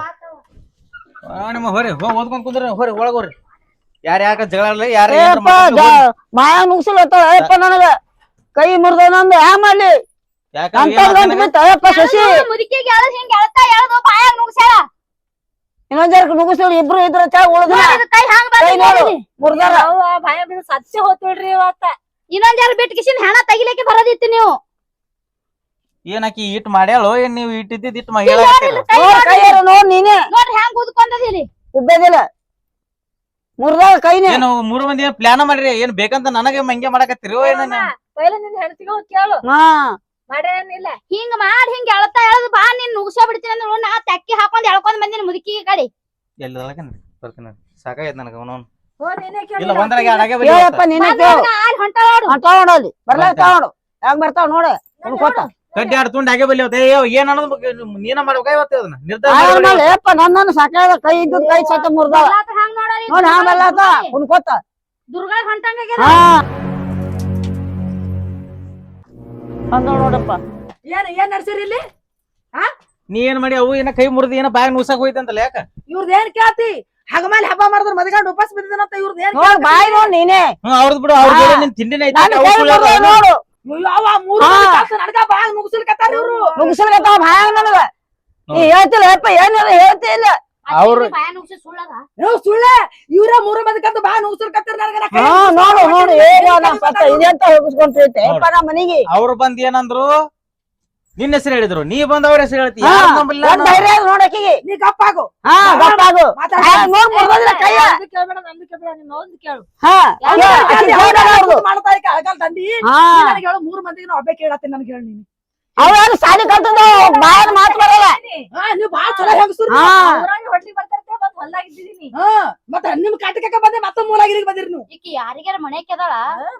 ಆ, ನಿಮ್ಮ ಹೊರಿ ಹೋಗಿ ಓದ್ಕೊಂಡ್ ಕುಂದ್ರಿ ಹೊರಿ ಒಳಗ್ ಹೋರಿ ಯಾರ ಯಾಕ ಜಗಳ ಆಡ್ಲಿ ಯಾರ ಮಾಯ ಮುಗಿಸ್ಲತ್ತಾಳ ಏಪ್ಪ ನನಗ ಕೈ ಮುರಿದ ನಂದು. ಹ್ಯಾ ಮಾಡ್ಲಿ? ಅಂತ ಗಂಟು ಬಿತ್ತ. ಏಪ್ಪ ಶಶಿ. ಮುದುಕಿಗೆ ಎಳದ್ ಹಿಂಗ್ ಎಳ್ತಾ ಎಳ್ದು ಬಾಯಾಗ ನುಗ್ಸ್ಯಾಳ. ಇನ್ನೊಂದ್ ಜರಕ್ ಮುಗಿಸ್ಲಿ ಇಬ್ರು ಇದ್ರ ಚಾ ಉಳ್ದ ಕೈ ಹಂಗ್ ಕೈ ಬಂದ್ ನೋಡು ನೋಡಿ. ಮುರ್ದಾರ. ಅವ್ವ ಭಯ ಬಿದ್ದು ಸತ್ಯ ಹೋಗ್ತಿಳ್ರಿ ಇವತ್ತ. ಇನ್ನೊಂದ್ ಜರ ಬಿಟ್ಟು ಹೆಣ ತೆಗಿಲಿಕ್ಕೆ ಬರೋದಿತ್ತು ನೀವು. ಏನಾಕಿ ಇಟ್ ಮಾಡ್ಯಾಳೋ? ಏನ್ ನೀವು ಇಟ್ಟಿದ್ದಿದ್ ಇಟ್ ಕೈ ನೋಡ್. ನೀನೇ. ನೋಡ್ರಿ ಹೆಂಗ್ ಉದ್ಕೊಂಡದಿರಿ. ಉಬ್ಬೇದಿಲ್ಲ. ಕೈನೇ. ಏನು ಮೂರು ಮಂದಿ ಪ್ಲಾನ್ ಮಾಡ್ರಿ? ಏನ್ ಬೇಕಂತ ನನಗೆ ಹಂಗೆ ಮಾಡಕತ್ತೀರಿ ಏನ ಪೈಲ ನಿನ್ ಹೆಣ್ತಿಗೆ ಹೋಗಿ ಕೇಳು. ಹಾ. ಮಾಡ್ಯಾನಿಲ್ಲ ಹಿಂಗ್ ಮಾಡಿ ಹಿಂಗ್ ಎಳ್ತಾ ಎಳ್ದು ಬಾ ನೀನ್ ನುಗ್ಸ ಬಿಡ್ತೀನಿ ಅಂದ್ರೆ ನಾ ತಕ್ಕಿ ಹಾಕೊಂಡ್ ಎಳ್ಕೊಂಡ್ ಬಂದಿನಿ ಮುದುಕಿ ಕಡೆ. ಎಲ್ಲಿ ಒಳಗೇನ್ರಿ ಬರ್ತೀನಿ ಸಾಕಾಗೈತ್ ನನಗೆ ಅವನವನ್. ಇಲ್ಲ ಒಂದ್ರಾಗ ಅಡಗೆ ನೀನೇ ಕೇಳು. ನೋಡು. ಬರ್ಲಾಕ ತಗೊಂಡು ಹೆಂಗ್. ಬರ್ತಾವ ನೋಡ. ಕೊಟ್ಟ ಕಡ್ಡಿ ಆಡ್ ತುಂಡ್ ಹಾಗೆ ಬಲ್ಲಿ ಏನ್ ಅನ್ನೋದು ನೀನ ಮಾಡ್ಬೇಕ ಇವತ್ತು ಅದನ್ನ? ನಿರ್ಧಾರ ಏಪ್ಪ ನನ್ನನ್ನು ಸಾಕಾಗ ಕೈ ಇದ್ದದ್ ಕೈ ಸತ ಮುರ್ದಾವ. ನೋಡಿ ಹ್ಯಾಂಗ ಬರ್ಲಾತ ಕುಣ್ಕೋತ ದುರ್ಗಾ ಹೊಂಟಂಗ ಹಾ ನೋಡಪ್ಪ. ಏನ್ ಏನ್ ನಡ್ಸಿರಿ ಇಲ್ಲಿ? ನೀ ಏನ್ ಮಾಡಿ ಅವು ಏನ ಕೈ ಮುರಿದು ಏನ ಬಾಯಾಗ ನುಸಕ್ ಹೋಯ್ತಂತಲ್ಲ ಯಾಕ? ಇವ್ರದ್ ಏನ್ ಕೇಳ್ತಿ? ಹಗಮಾಲಿ ಹಬ್ಬ ಮಾಡಿದ್ರ ಮದ್ಗಂಡ್ ಉಪವಾಸ ಬಿದ್ದಿದಂತ ಇವ್ರದ್ ಏನ್ ನೋಡ್ ಬಾಯ್ ನೋಡ್ ನೀನೇ. ಹ್ಮ್ ಅವ್ರದ್ ಬಿಡು ಅವ್ರ ಹಾ. ಜೋಡಿ ನಿನ್ ತಿಂಡಿನ ಐತಿ ಅವು ನೋಡು. ಯಾವ ಮೂರು ಹಾ. ಮುಗಿಸ್ಲಿಕತ್ತಾರ ಇವ್ರು. ಮುಗಿಸ್ಲಿಕತ್ತಾವ ಬಾಯಾಗ ನನಗ ನೀ ಹೇಳ್ತಿಲ್ಲ ಅಪ್ಪ ಏನಾರ ಹೇಳ್ತಿ ಇಲ್ಲ. ಅವ್ರು- ಸುಳ್ಳ? ಇವ್ರ ಮೂರು ಮಂದಿಕಂತ ಬಾ ನುಗ್ಸಿರ್ಕತ್ತಾರ ನನಗ ನೋಡು ನೋಡು ಇದೆಂತ ನಮ್ಮ ಮನಿಗೆ. ಅವ್ರು ಬಂದ್ ಏನಂದ್ರು? ನಿನ್ನ ಹೆಸರು ಹೇಳಿದ್ರು. ನೀ ಬಂದ ಅವ್ರ ಹೆಸರು ಹೇಳ್ತಿ. ಧೈರ್ಯ ನೀ ಗಪ್ಪಾಗು ಹಾ ಆ, ನೋಡ್ ಮುರ್ದೋದಿಲ್ಲ ಕೈಯ. ಕೇಳ್ಬೇಡ ನಂದು ಕೇಳ್ಬೇಡ ನಿನ್ನ ಒಂದು ಕೇಳು. ಹಾ ಮಾಡ್ತಾ ತಂದಿ ಹಾ. ನನಗೆ ಹೇಳು ಮೂರ್ ಮಂದಿಗೆ ಒಬ್ಬೇ ಕೇಳತ್ತೀನಿ ನನಗೆ ಹೇಳು ನೀನು. ಅವ್ರು ಸಾಲಿ ಕಲ್ತದ ಬಾಯ್ ಮಾತು ಬರಲ್ಲ. ಹಾ ನೀವು ಬಾಳ ಚಲೋ ಹೆಂಗಸ್ರು ಹಾ ಊರಾಗ ಹೊಟ್ಲಿಗ್ ಬರ್ತಿರ್ತೇವೆ ಬಂದ್ ಹಾ ಮತ್ತ ನಿಮ್ ಕಾಟಕ ಬಂದೆ ಮತ್ತ ಮೂಲಾಗಿರಿಗೆ ಬಂದಿರಿ ನೀವು. ಈಕಿ ಯಾರಿಗಾರ ಮನೆ ಕೆದಾಳ?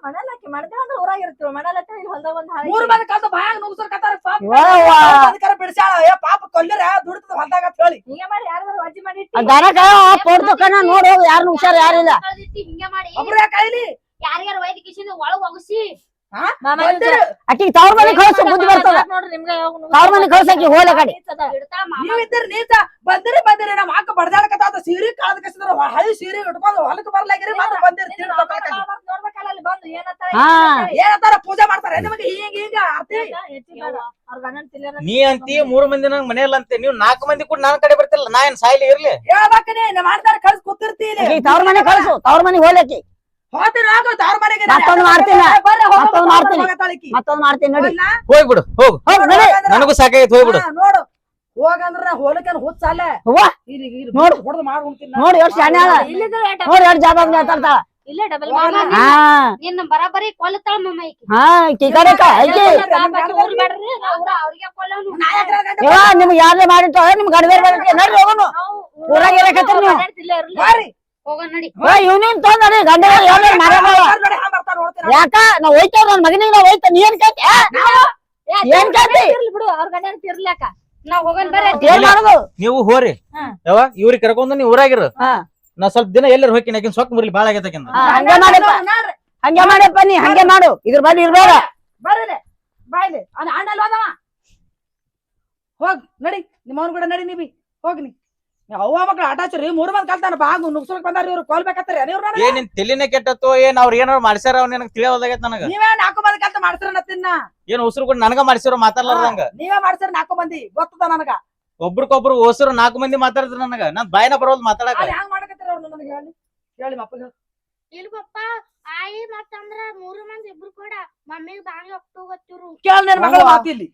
ಮನೇಲಕ್ಕಿ ಮಾಡ್ತೇವೆ ಅಂದ್ರೆ ಊರಾಗ ಇರ್ತೀವಿ ಮನೇಲತ್ತೆ ಇಲ್ಲಿ ಹೊಲ್ದಾಗ ಒಂದ್ ಹಾಳಿ ಮೂರ್ ಮಂದಿ ಕಲ್ತ ಬಾಯಾಗ ನುಗ್ಸರ್ ಕತ್ತಾರ ಪಾಪ. ಅದಕ್ಕಾರ ಬಿಡಿಸ್ಯಾಳ ಏ ಪಾಪ ಕೊಲ್ಲರ ದುಡ್ತದ ಹೊಲ್ದಾಗ ಅಂತ ಹೇಳಿ. ಹಿಂಗೆ ಮಾಡಿ ಯಾರು ಅಜ್ಜಿ ಮಾಡಿ ದನ ಕಾಯ ಪೋಡ್ತಕ್ಕನ ನೋಡ್ ಹೋಗ್ ಯಾರು ಹುಷಾರ್ ಯಾರಿಲ್ಲ. ಹಿಂಗ ಮಾಡಿ. ಒಬ್ರೇ ಕೈಲಿ. ಯಾರಿಗಾರ ವೈದ್ಯ ಕಿಶಿನ ಒಳಗ್ ಒಗಸಿ. ಬಂದಿರಿ. ಆಕಿ ತವ್ರ ಮನೆ ಕಳ್ಸ ಬುದ್ಧಿ ಬರ್ತದ? ನೋಡ್ರಿ ನಿಮ್ಗೆ ತವ್ರ ಮನೆ ಕಳ್ಸಕ್ಕೆ ಹೋಲೆ ಕಡೆ ಇಡ್ತಾಳ ಮಾಮ. ನೀವ್ ಇದ್ದೀರಿ ನೀತ ಬಂದಿರಿ ಬಂದಿರಿ ನಮ್ಮ ಅಕ್ಕ ಸೀರೆ ಕಸಿದ್ರ ಹಳಿ ಸೀರೆ ಇಟ್ಕೊಂಡು ಹೊಲಕ್ ಬರ್ಲಾಗಿರಿ ಮತ್ತೆ ಬಂದಿರಿ ತಿಂದ್ ತಗೊಳಕ. ನೋಡ್ಬೇಕಲ್ಲ ಅಲ್ಲಿ ಬಂದು ಏನಂತಾರ ಹಾ. ಪೂಜೆ ಮಾಡ್ತಾರೆ? ನಿಮಗೆ ಹಿಂಗ ಹಿಂಗ ಆರ್ತಿ. ಅವ್ರ ಗಂಡನ್ ತಿಲ್ಲಾರ ನೀ ಅಂತಿ ಮೂರು ಮಂದಿ ನಂಗ್ ಮನೆಯಲ್ಲ ಅಂತೆ. ನೀವು ನಾಲ್ಕು ಮಂದಿ ಕೂಡ ನಾನ್ ಕಡೆ ಬರ್ತಿಲ್ಲ. ನಾ ಏನ್ ಸಾಯಿಲಿ ಇರ್ಲಿ? ಹೇಳ್ಬೇಕನೆ ನೀ ಮಾಡ್ತಾರ ಕಳ್ಸಿ ಕೂತಿರ್ತೀನಿ ತವ್ರ ಮನೆ ಕಳ್ಸು ತವ್ರ ಮನೆ ಹೋಲಕ್ಕಿ ಆಗೋ ತಾರ ಮನೆಗೆ ಮತ್ತೊಂದ್ ಮಾಡ್ತೀನಿ. ಮತ್ತೊಂದ್ ಮಾಡ್ತೀನಿ. ಮತ್ತೊಂದ್ ಮಾಡ್ತೀನಿ ನೋಡಿ? ಹೋಗ್ಬಿಡು ಹೋಗು. ಹೋಗ್ ನಡಿ ನನಗೂ ಸಾಕಾಗೈತೆ ಹೋಗ್ಬಿಡು. ನೋಡು. ಹೋಗಂದ್ರ ಹೋಲಕೇನ್ ಹುಚ್ಚಲ್ಲ. ಅವ್ವ, ಇಲ್ಲಿ ನೋಡು. ಹೊಡೆದು ಮಾಡಿ ಉಣ್ತೀನಿ ನೋಡಿ ಎಷ್ಟು ಶಾಣೆ ಅಳ ನೋಡಿ ಎಷ್ಟು ಇಲ್ಲೇ ಡಬಲ್ ನಿನ್ನ ಬರಾಬರಿ ಕೊಲ್ಲತಾಳ ಮಮ್ಮ ಈಕಿ. ಹಾ ಈಕಿ ಕಡೆ ಐಕಿ ಅವ್ರಿಗೆ ಕೊಲ್ಲನು. ಯವ್ವ ನಿಮ್ಗೆ ಯಾರೇ ಮಾಡಿಟ್ಟು ನಿಮ್ ಗಡ್ಬೇರ್ ಬರಕ್ಕೆ ನಡ್ರಿ ಹೋಗೋನು ಊರಾಗ ಇರಕತ್ತೀರಿ ನೀವು. ಬಾರಿ. ಹೋಗೋಣ ನಡಿ. ಇವ್ನಿನ್ ಗಂಡ ಮರಗಳ ಯಾಕ ನಾ ಹೋಯ್ತೇವ್ ನನ್ ಮಗನಿಗೆ ನಾ ಹೋಯ್ತ ನೀ ಏನ್ ಕೇಳ್ತಿ ಆ? ಏನ್ ಕೇಳ್ತಿ? ಬಿಡು ಅವ್ರ ಗಂಡನ್ ತಿರ್ಲಾಕ ನಾವ್ ಹೋಗೋಣ ಬರ್ರಿ ಏನ್ ಮಾಡುದು? ನೀವು ಹೋರಿ. ಯಾವ ಇವ್ರಿಗೆ ಕರ್ಕೊಂಡು ನೀವು ಊರಾಗಿರು. ಹಾ. ನಾ ಸ್ವಲ್ಪ ದಿನ ಎಲ್ಲರೂ ಹೋಗಿ ಆಕಿನ್ ಸೊಕ್ಕ ಮುರ್ಲಿ ಬಾಳ ಆಗೈತೆ ಹಂಗೆ ಮಾಡಪ್ಪ ಹಂಗೆ ಮಾಡಪ್ಪ ನೀ ಹಂಗೆ ಮಾಡು. ಇದ್ರ ಬಗ್ಗೆ ಇರ್ಬೇಡ. ಬರ್ರಿ ಬಾಯ್ಲಿ. ಅಣ್ಣ ಅಣ್ಣಲ್ ಹೋದವ ಹೋಗ್ ನಡಿ. ನಿಮ್ಮವನ್ ಕೂಡ ನಡಿ ನೀವಿ ಹೋಗ್ ನೀ. ನೀವ್ ಅವ್ವ ಮಕ್ಳು ಆಟ ಹಚ್ಚ್ರಿ ಮೂರ್ ಮಂದಿ ಕಲ್ತಾನ ಬಾಗು ನುಗ್ಸೋಕ್ ಬಂದಾರ ಇವ್ರು ಕೊಲ್ಬೇಕತ್ತಾರೆ ಇವ್ರು ಏ ನಿನ್ ತಲಿನೇ ಕೆಟ್ಟತ್ತೋ ಏನ್ ಅವ್ರ ಏನಾರ ಮಾಡ್ಸ್ಯಾರ ಅವ್ನ ನನಗ್ ನನಗೆ ನನಗ? ನೀವೇ ನಾಲ್ಕು ಮಂದಿ ಕಲ್ತ ಮಾಡ್ಸಿರ ತಿನ್ನ ಏನ್ ಉಸಿರು ಕೂಡ ನನಗ ಮಾಡ್ಸಿರೋ ಮಾತಾಡ್ಲಾರ್ದಂಗ? ನೀವೇ ಮಾಡ್ಸಿರ ನಾಲ್ಕು ಮಂದಿ ಗೊತ್ತದ ನನಗ? ಒಬ್ರಿಗೊಬ್ರು ಓಸರು ನಾಲ್ಕು ಮಂದಿ ಮಾತಾಡಿದ್ರ ನನಗ? ನಾನ್ ಬಾಯಿನ ಬರೋದ್ ಮಾತಾಡಕ. ಹ್ಯಾಂಗ್ ಮಾಡಕತ್ತೀರ ಅವ್ರು ನನಗೆ ಹೇಳಿ? ಹೇಳಿ ಮಪ್ಪಗ ಇಲ್ಲ ಪಪ್ಪ ಆಯಿ ಮತ್ತಂದ್ರ ಮೂರು ಮಂದಿ ಇಬ್ರು ಕೂಡ. ಮಮ್ಮಿಗೆ ಬಾಂಗ್ ಹೋಗ್ತಿರು ಕೇಳ ನನ್ ಮಗಳ ಮಾತಿಲ್ಲಿ.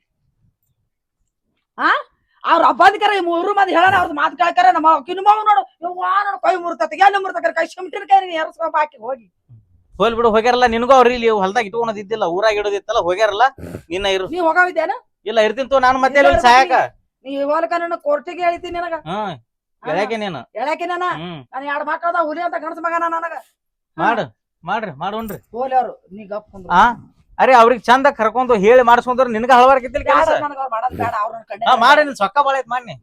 ಹಾ ಇಲ್ಲಿ ಆ? ಅವ್ರ ಹಬ್ಬದಕರ ಈ ಮೂರು ಮಂದಿ ಹೇಳೋಣ ಅವ್ರದ್ದು ಮಾತು ಕೇಳ್ಕರ ನಮ್ಮ ಕಿನ್ನು ಮಾವು ನೋಡು. ಯವ್ವಾ ನೋಡು ಕೈ ಮುರ್ತತಿ ಎಲ್ಲ ಮುರ್ತಕರ ಕೈ ಶಮಿಟಿನ ಕೈ ಎರಸ್ಕೊಂಡ್ ಹಾಕಿ ಹೋಗಿ. ಹೋಲ್ ಬಿಡು ಹೋಗ್ಯಾರಲ್ಲ ನಿನಗೂ ಅವ್ರ ಇಲ್ಲಿ ಹೊಲ್ದಾಗ ಇಟ್ಕೊಂಡಿದ್ದಿಲ್ಲ ಊರಾಗ ಇಡೋದಿತ್ತಲ್ಲ ಹೋಗ್ಯಾರಲ್ಲ? ನಿನ್ನ ಇರು. ನೀ ಹೋಗಾವಿದ್ದೇನ ಇಲ್ಲ ಇರ್ತೀನಿ ತೋ ನಾನು ಮತ್ತೆ ಸಹಾಯಕ ನೀವು ನೀ ಹೋಲಕ ನನ್ನ ಕೋರ್ಟಿಗೆ ಹೇಳ್ತೀನಿ ನಿನಗ. ಹ್ಮ್ ಗೆಳಯಾಕೆ ನೀನು. ಹೇಳಕ್ಕೆ ನಾನ. ಹ್ಮ್. ನಾನು ಎರಡು ಮಕ್ಕಳದ ಹುಲಿ ಅಂತ ಗಣಸ ಮಗನ ನನಗ. ಮಾಡು ಮಾಡ್ರಿ ಮಾಡೋಣ್ರಿ. ಹೋಲಿ ಅವ್ರು ನೀ ಗಪ್ ಕುಂದ್ರು. ಅರೆ ಅವ್ರಿಗೆ ಚಂದ ಕರ್ಕೊಂಡು ಹೇಳಿ ಮಾಡಿಸ್ಕೊಂಡ್ರ ನಿನಗ ಹಳವಾರಕಿದ್ದಿಲ್ಲ ಬ್ಯಾಡ ಕೆಲಸ. ಹಾ ಮಾಡಿ ನಿನ್ ಸೊಕ್ಕ ಬಾಳ ಐತ್ ಮಾಡಿ.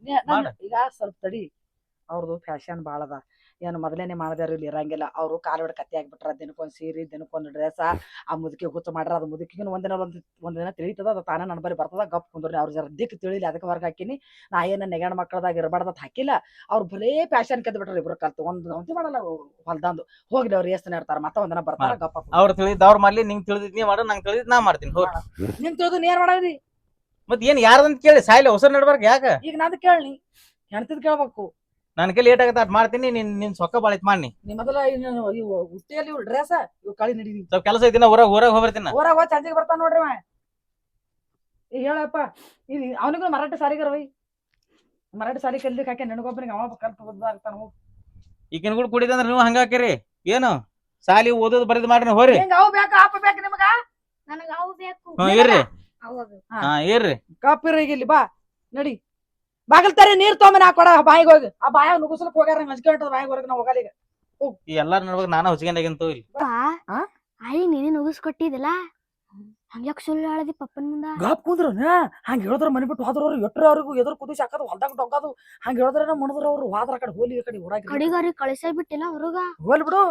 ಈಗ ಸ್ವಲ್ಪ ತಡಿ ಅವ್ರದ್ದು ಫ್ಯಾಷನ್ ಬಾಳದ ಅದ. ಏನು ಮೊದಲೇನೆ ಮಾಡಿದಾರ ಇಲ್ಲಿ ಇರಂಗಿಲ್ಲ. ಅವರು ಕಾಲು ಹಿಡ್ ಕತ್ತಿ ಆಗ್ಬಿಟ್ರ ದಿನಕ್ಕೊಂದ್ ಸೀರೆ ದಿನಕ್ಕೊಂದು ಡ್ರೆಸ್ ಆ ಮುದುಕಿ ಹುಚ್ಚು ಮಾಡ್ರ ಅದು ಮುದುಕಿಗೆ ಒಂದಿನ ಒಂದು ಒಂದಿನ ತಿಳಿತದ ಅದು ತಾನೇ ನನ್ನ ಬರಿ ಬರ್ತದ ಗಪ್ ಕುಂದ್ರಿ ಅವ್ರ ಜರ ದಿಕ್ ತಿಳಿಲಿ ಅದಕ್ಕೆ ವರ್ಗ ಹಾಕಿನಿ. ನಾ ಏನ ನೆಗಣ ಮಕ್ಕಳದಾಗ ಇರಬಾರ್ದು ಅಂತ ಹಾಕಿಲ್ಲ. ಅವ್ರು ಭಲೇ ಪ್ಯಾಶನ್ ಕದ್ದು ಬಿಟ್ರ ಇಬ್ರು ಕಲ್ತು. ಒಂದು ಒಂದಿ ಮಾಡಲ್ಲ ಹೊಲ್ದಂದು. ಹೋಗ್ಲಿ ಅವ್ರು ಎಷ್ಟನೇ ಇರ್ತಾರ ಮತ್ತೆ ಒಂದಿನ ಬರ್ತಾರ. ಗಪ್ಪ ಅವ್ರು ತಿಳಿದ ಅವ್ರ ಮಾಡ್ಲಿ ನಿಂಗ್ ತಿಳಿದಿದ್ ನೀ ಮಾಡು ನಂಗೆ ತಿಳಿದ್ ನಾ ಮಾಡ್ತೀನಿ. ಹೋಗಿ. ನಿನ್ ತಿಳಿದು ನೀ ಏನ್ ಮಾಡದ್ರಿ ಮತ್ ಏನ್ ಯಾರ್ದಂತ ಕೇಳಿ ಸಾಯಿಲೆ ಹೊಸ ನಡ್ಬಾರ್ಗ ಯಾಕ? ಈಗ ನಂದು ಕೇಳಿ ಹೆಣ್ತಿದ್ ಕೇಳ್ಬೇಕು. ನನ್ ಕೈ ಲೇಟ್ ಆಗತ್ತೆ ಅಟ್ ಮಾಡ್ತೀನಿ ನಿನ್ ನಿನ್ ಸೊಕ್ಕ ಬಾಳ ಐತ್ ಮಾಡಿ ನೀ ಮೊದಲ ಇನ್ನು ಇವು ಉಟ್ಟಿಯಲ್ಲಿ ಇವು ಡ್ರೆಸ್ ಇವು ಕಳಿ ನಡೀನಿ ಸ್ವಲ್ಪ ಕೆಲಸ ಐತಿ ಊರಾಗ ಊರಾಗ ಹೋಗ್ಬರ್ತೀನಿ ಊರಾಗ ಹೋಗಿ ಸಂಜೆಗೆ ಬರ್ತಾನ ನೋಡ್ರಿ ಅವ. ಈಗ ಹೇಳಪ್ಪ ಇದು ಅವನಿಗೂ ಮರಾಠಿ ಸಾರಿಗಾರ ವೈ ಮರಾಠಿ ಸಾರಿ ಕಲಿಲಿಕ್ಕೆ ಹಾಕಿ ನನಗೊಬ್ಬನಿಗೆ ಅವ ಕಲ್ಪ ಬದ್ದಾಗ್ತಾನ ಹೋಗಿ. ಈಗಿನ ಕೂಡ ಕುಡಿದಂದ್ರ ನೀವು ಹಂಗ ಹಾಕಿರಿ ಏನು? ಸಾಲಿ ಓದೋದು ಬರೀದ್ ಮಾಡ್ರಿ ಹೋರಿ ಹಿಂಗ ಅವು ಬೇಕು ಆಪ ಬೇಕು ನಿಮಗ? ನನಗ ಅವು ಬೇಕು. ಇರ್ರಿ. ಹಾ ಇರ್ರಿ. ಕಾಪಿರ ಈಗ ಇಲ್ಲಿ ಬಾ ನಡಿ. ಬಾಗಿಲ್ ತರಿ ನೀರ್ ತೊಗೊಂಬ ನಾ ಕೊಡ ಬಾಯಿಗೆ ಹೋಗಿ. ಆ ಬಾಯಾಗ ನುಗ್ಸಲಕ್ ಹೋಗ್ಯಾರ ಹಂಚ್ಕೆ ಹೊಂಟದ ಬಾಯಿಗೆ ಹೊರಗೆ ನಾ ಹೋಗಲ್ಲ ಈಗ. ಈ ಎಲ್ಲಾರ ನಡ್ಬೇಕು ನಾನು ಹೊಚ್ಕೊಂಡಾಗಿಂತ ಇಲ್ಲಿ ಆ? ಆಯಿ ನೀನೇ ನುಗ್ಸ್ ಕೊಟ್ಟಿದಿಲ್ಲ ಹಂಗ್ಯಾಕ್ ಸುಳ್ಳು ಹೇಳದಿ ಪಪ್ಪನ ಮುಂದ? ಗಾಪ್ ನಾ ಹಂಗ ಹೇಳಿದ್ರ ಮನೆ ಬಿಟ್ಟು ಹೋದ್ರ ಅವ್ರು ಎಟ್ರ ಅವ್ರಿಗೂ ಎದುರು ಕುದಿಸಿ ಹಾಕದು ಹೊಲ್ದಾಗ ಡೊಕ್ಕದು ಹಂಗ ಹೇಳಿದ್ರ ಮಣದ್ರ ಅವ್ರು ಹೋದ್ರ ಆ ಕಡೆ ಹೋಲಿ ಈ ಕಡೆ ಹೊರಗೆ ಕಡಿಗಾರಿ ಕಳಿಸೇ ಬಿಟ್ಟಿಲ್ಲ ಹೊರಗ ಹೋಲ್ ಬಿಡು.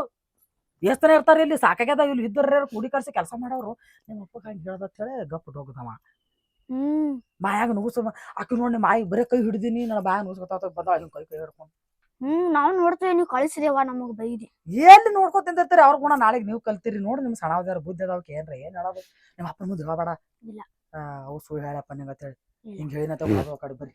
ಎಷ್ಟನ ಇರ್ತಾರ ಇಲ್ಲಿ ಸಾಕಾಗ್ಯದ ಇಲ್ಲಿ ಇದ್ದರ ಕೂಡಿ ಕರ್ಸಿ ಕೆಲಸ ಮಾಡೋರು ನಿಮ್ಮ ಅಪ್ಪ ಹಂಗ ಹೇಳ್ದ ಹೇಳಿ ಗಪ್ ಹೋಗದವ ಹ್ಮ್. ಮಾಯಾಗ ನುಗ್ಸ ಆಕಿ ನೋಡಿ ಮಾಯಿ ಬರೇ ಕೈ ಹಿಡಿದೀನಿ ನನ್ನ ಬಾಯಾಗ ನುಗ್ಸ್ಕೊತಾವ ಬಂದ ಹಿಂಗ್ ಕೈ ಕೈ ಹಿಡ್ಕೊಂಡು. ಹ್ಮ್ ನಾವ್ ನೋಡ್ತೇವೆ ನೀವು ಕಳಿಸಿದೇವ ನಮಗ್ ಬೈದಿ. ಎಲ್ಲಿ ನೋಡ್ಕೊತ ನಿಂತಿರ್ತೀರಿ ಅವ್ರ ಗುಣ ನಾಳೆಗ್ ನೀವು ಕಲ್ತೀರಿ. ನೋಡಿ ನಿಮ್ ಸಣ್ಣವ್ದಾರ ಬುದ್ಧಿ ಅದಾವಕ್ಕೆ ಏನ್ರ ಏನ್ ಹೇಳೋದು? ನಿಮ್ಮ ಅಪ್ಪನ ಮುಂದೆ ಹೇಳಬೇಡ. ಇಲ್ಲ. ಆ, ಅವು ಸುಳ್ಳು ಹೇಳಪ್ಪ ನಿಂಗೆ ಅಂತೇಳಿ. ಹಿಂಗ್ ಹೇಳಿನ ತಗೊಂಡು ಆ ಕಡೆ ಬರ್ರಿ.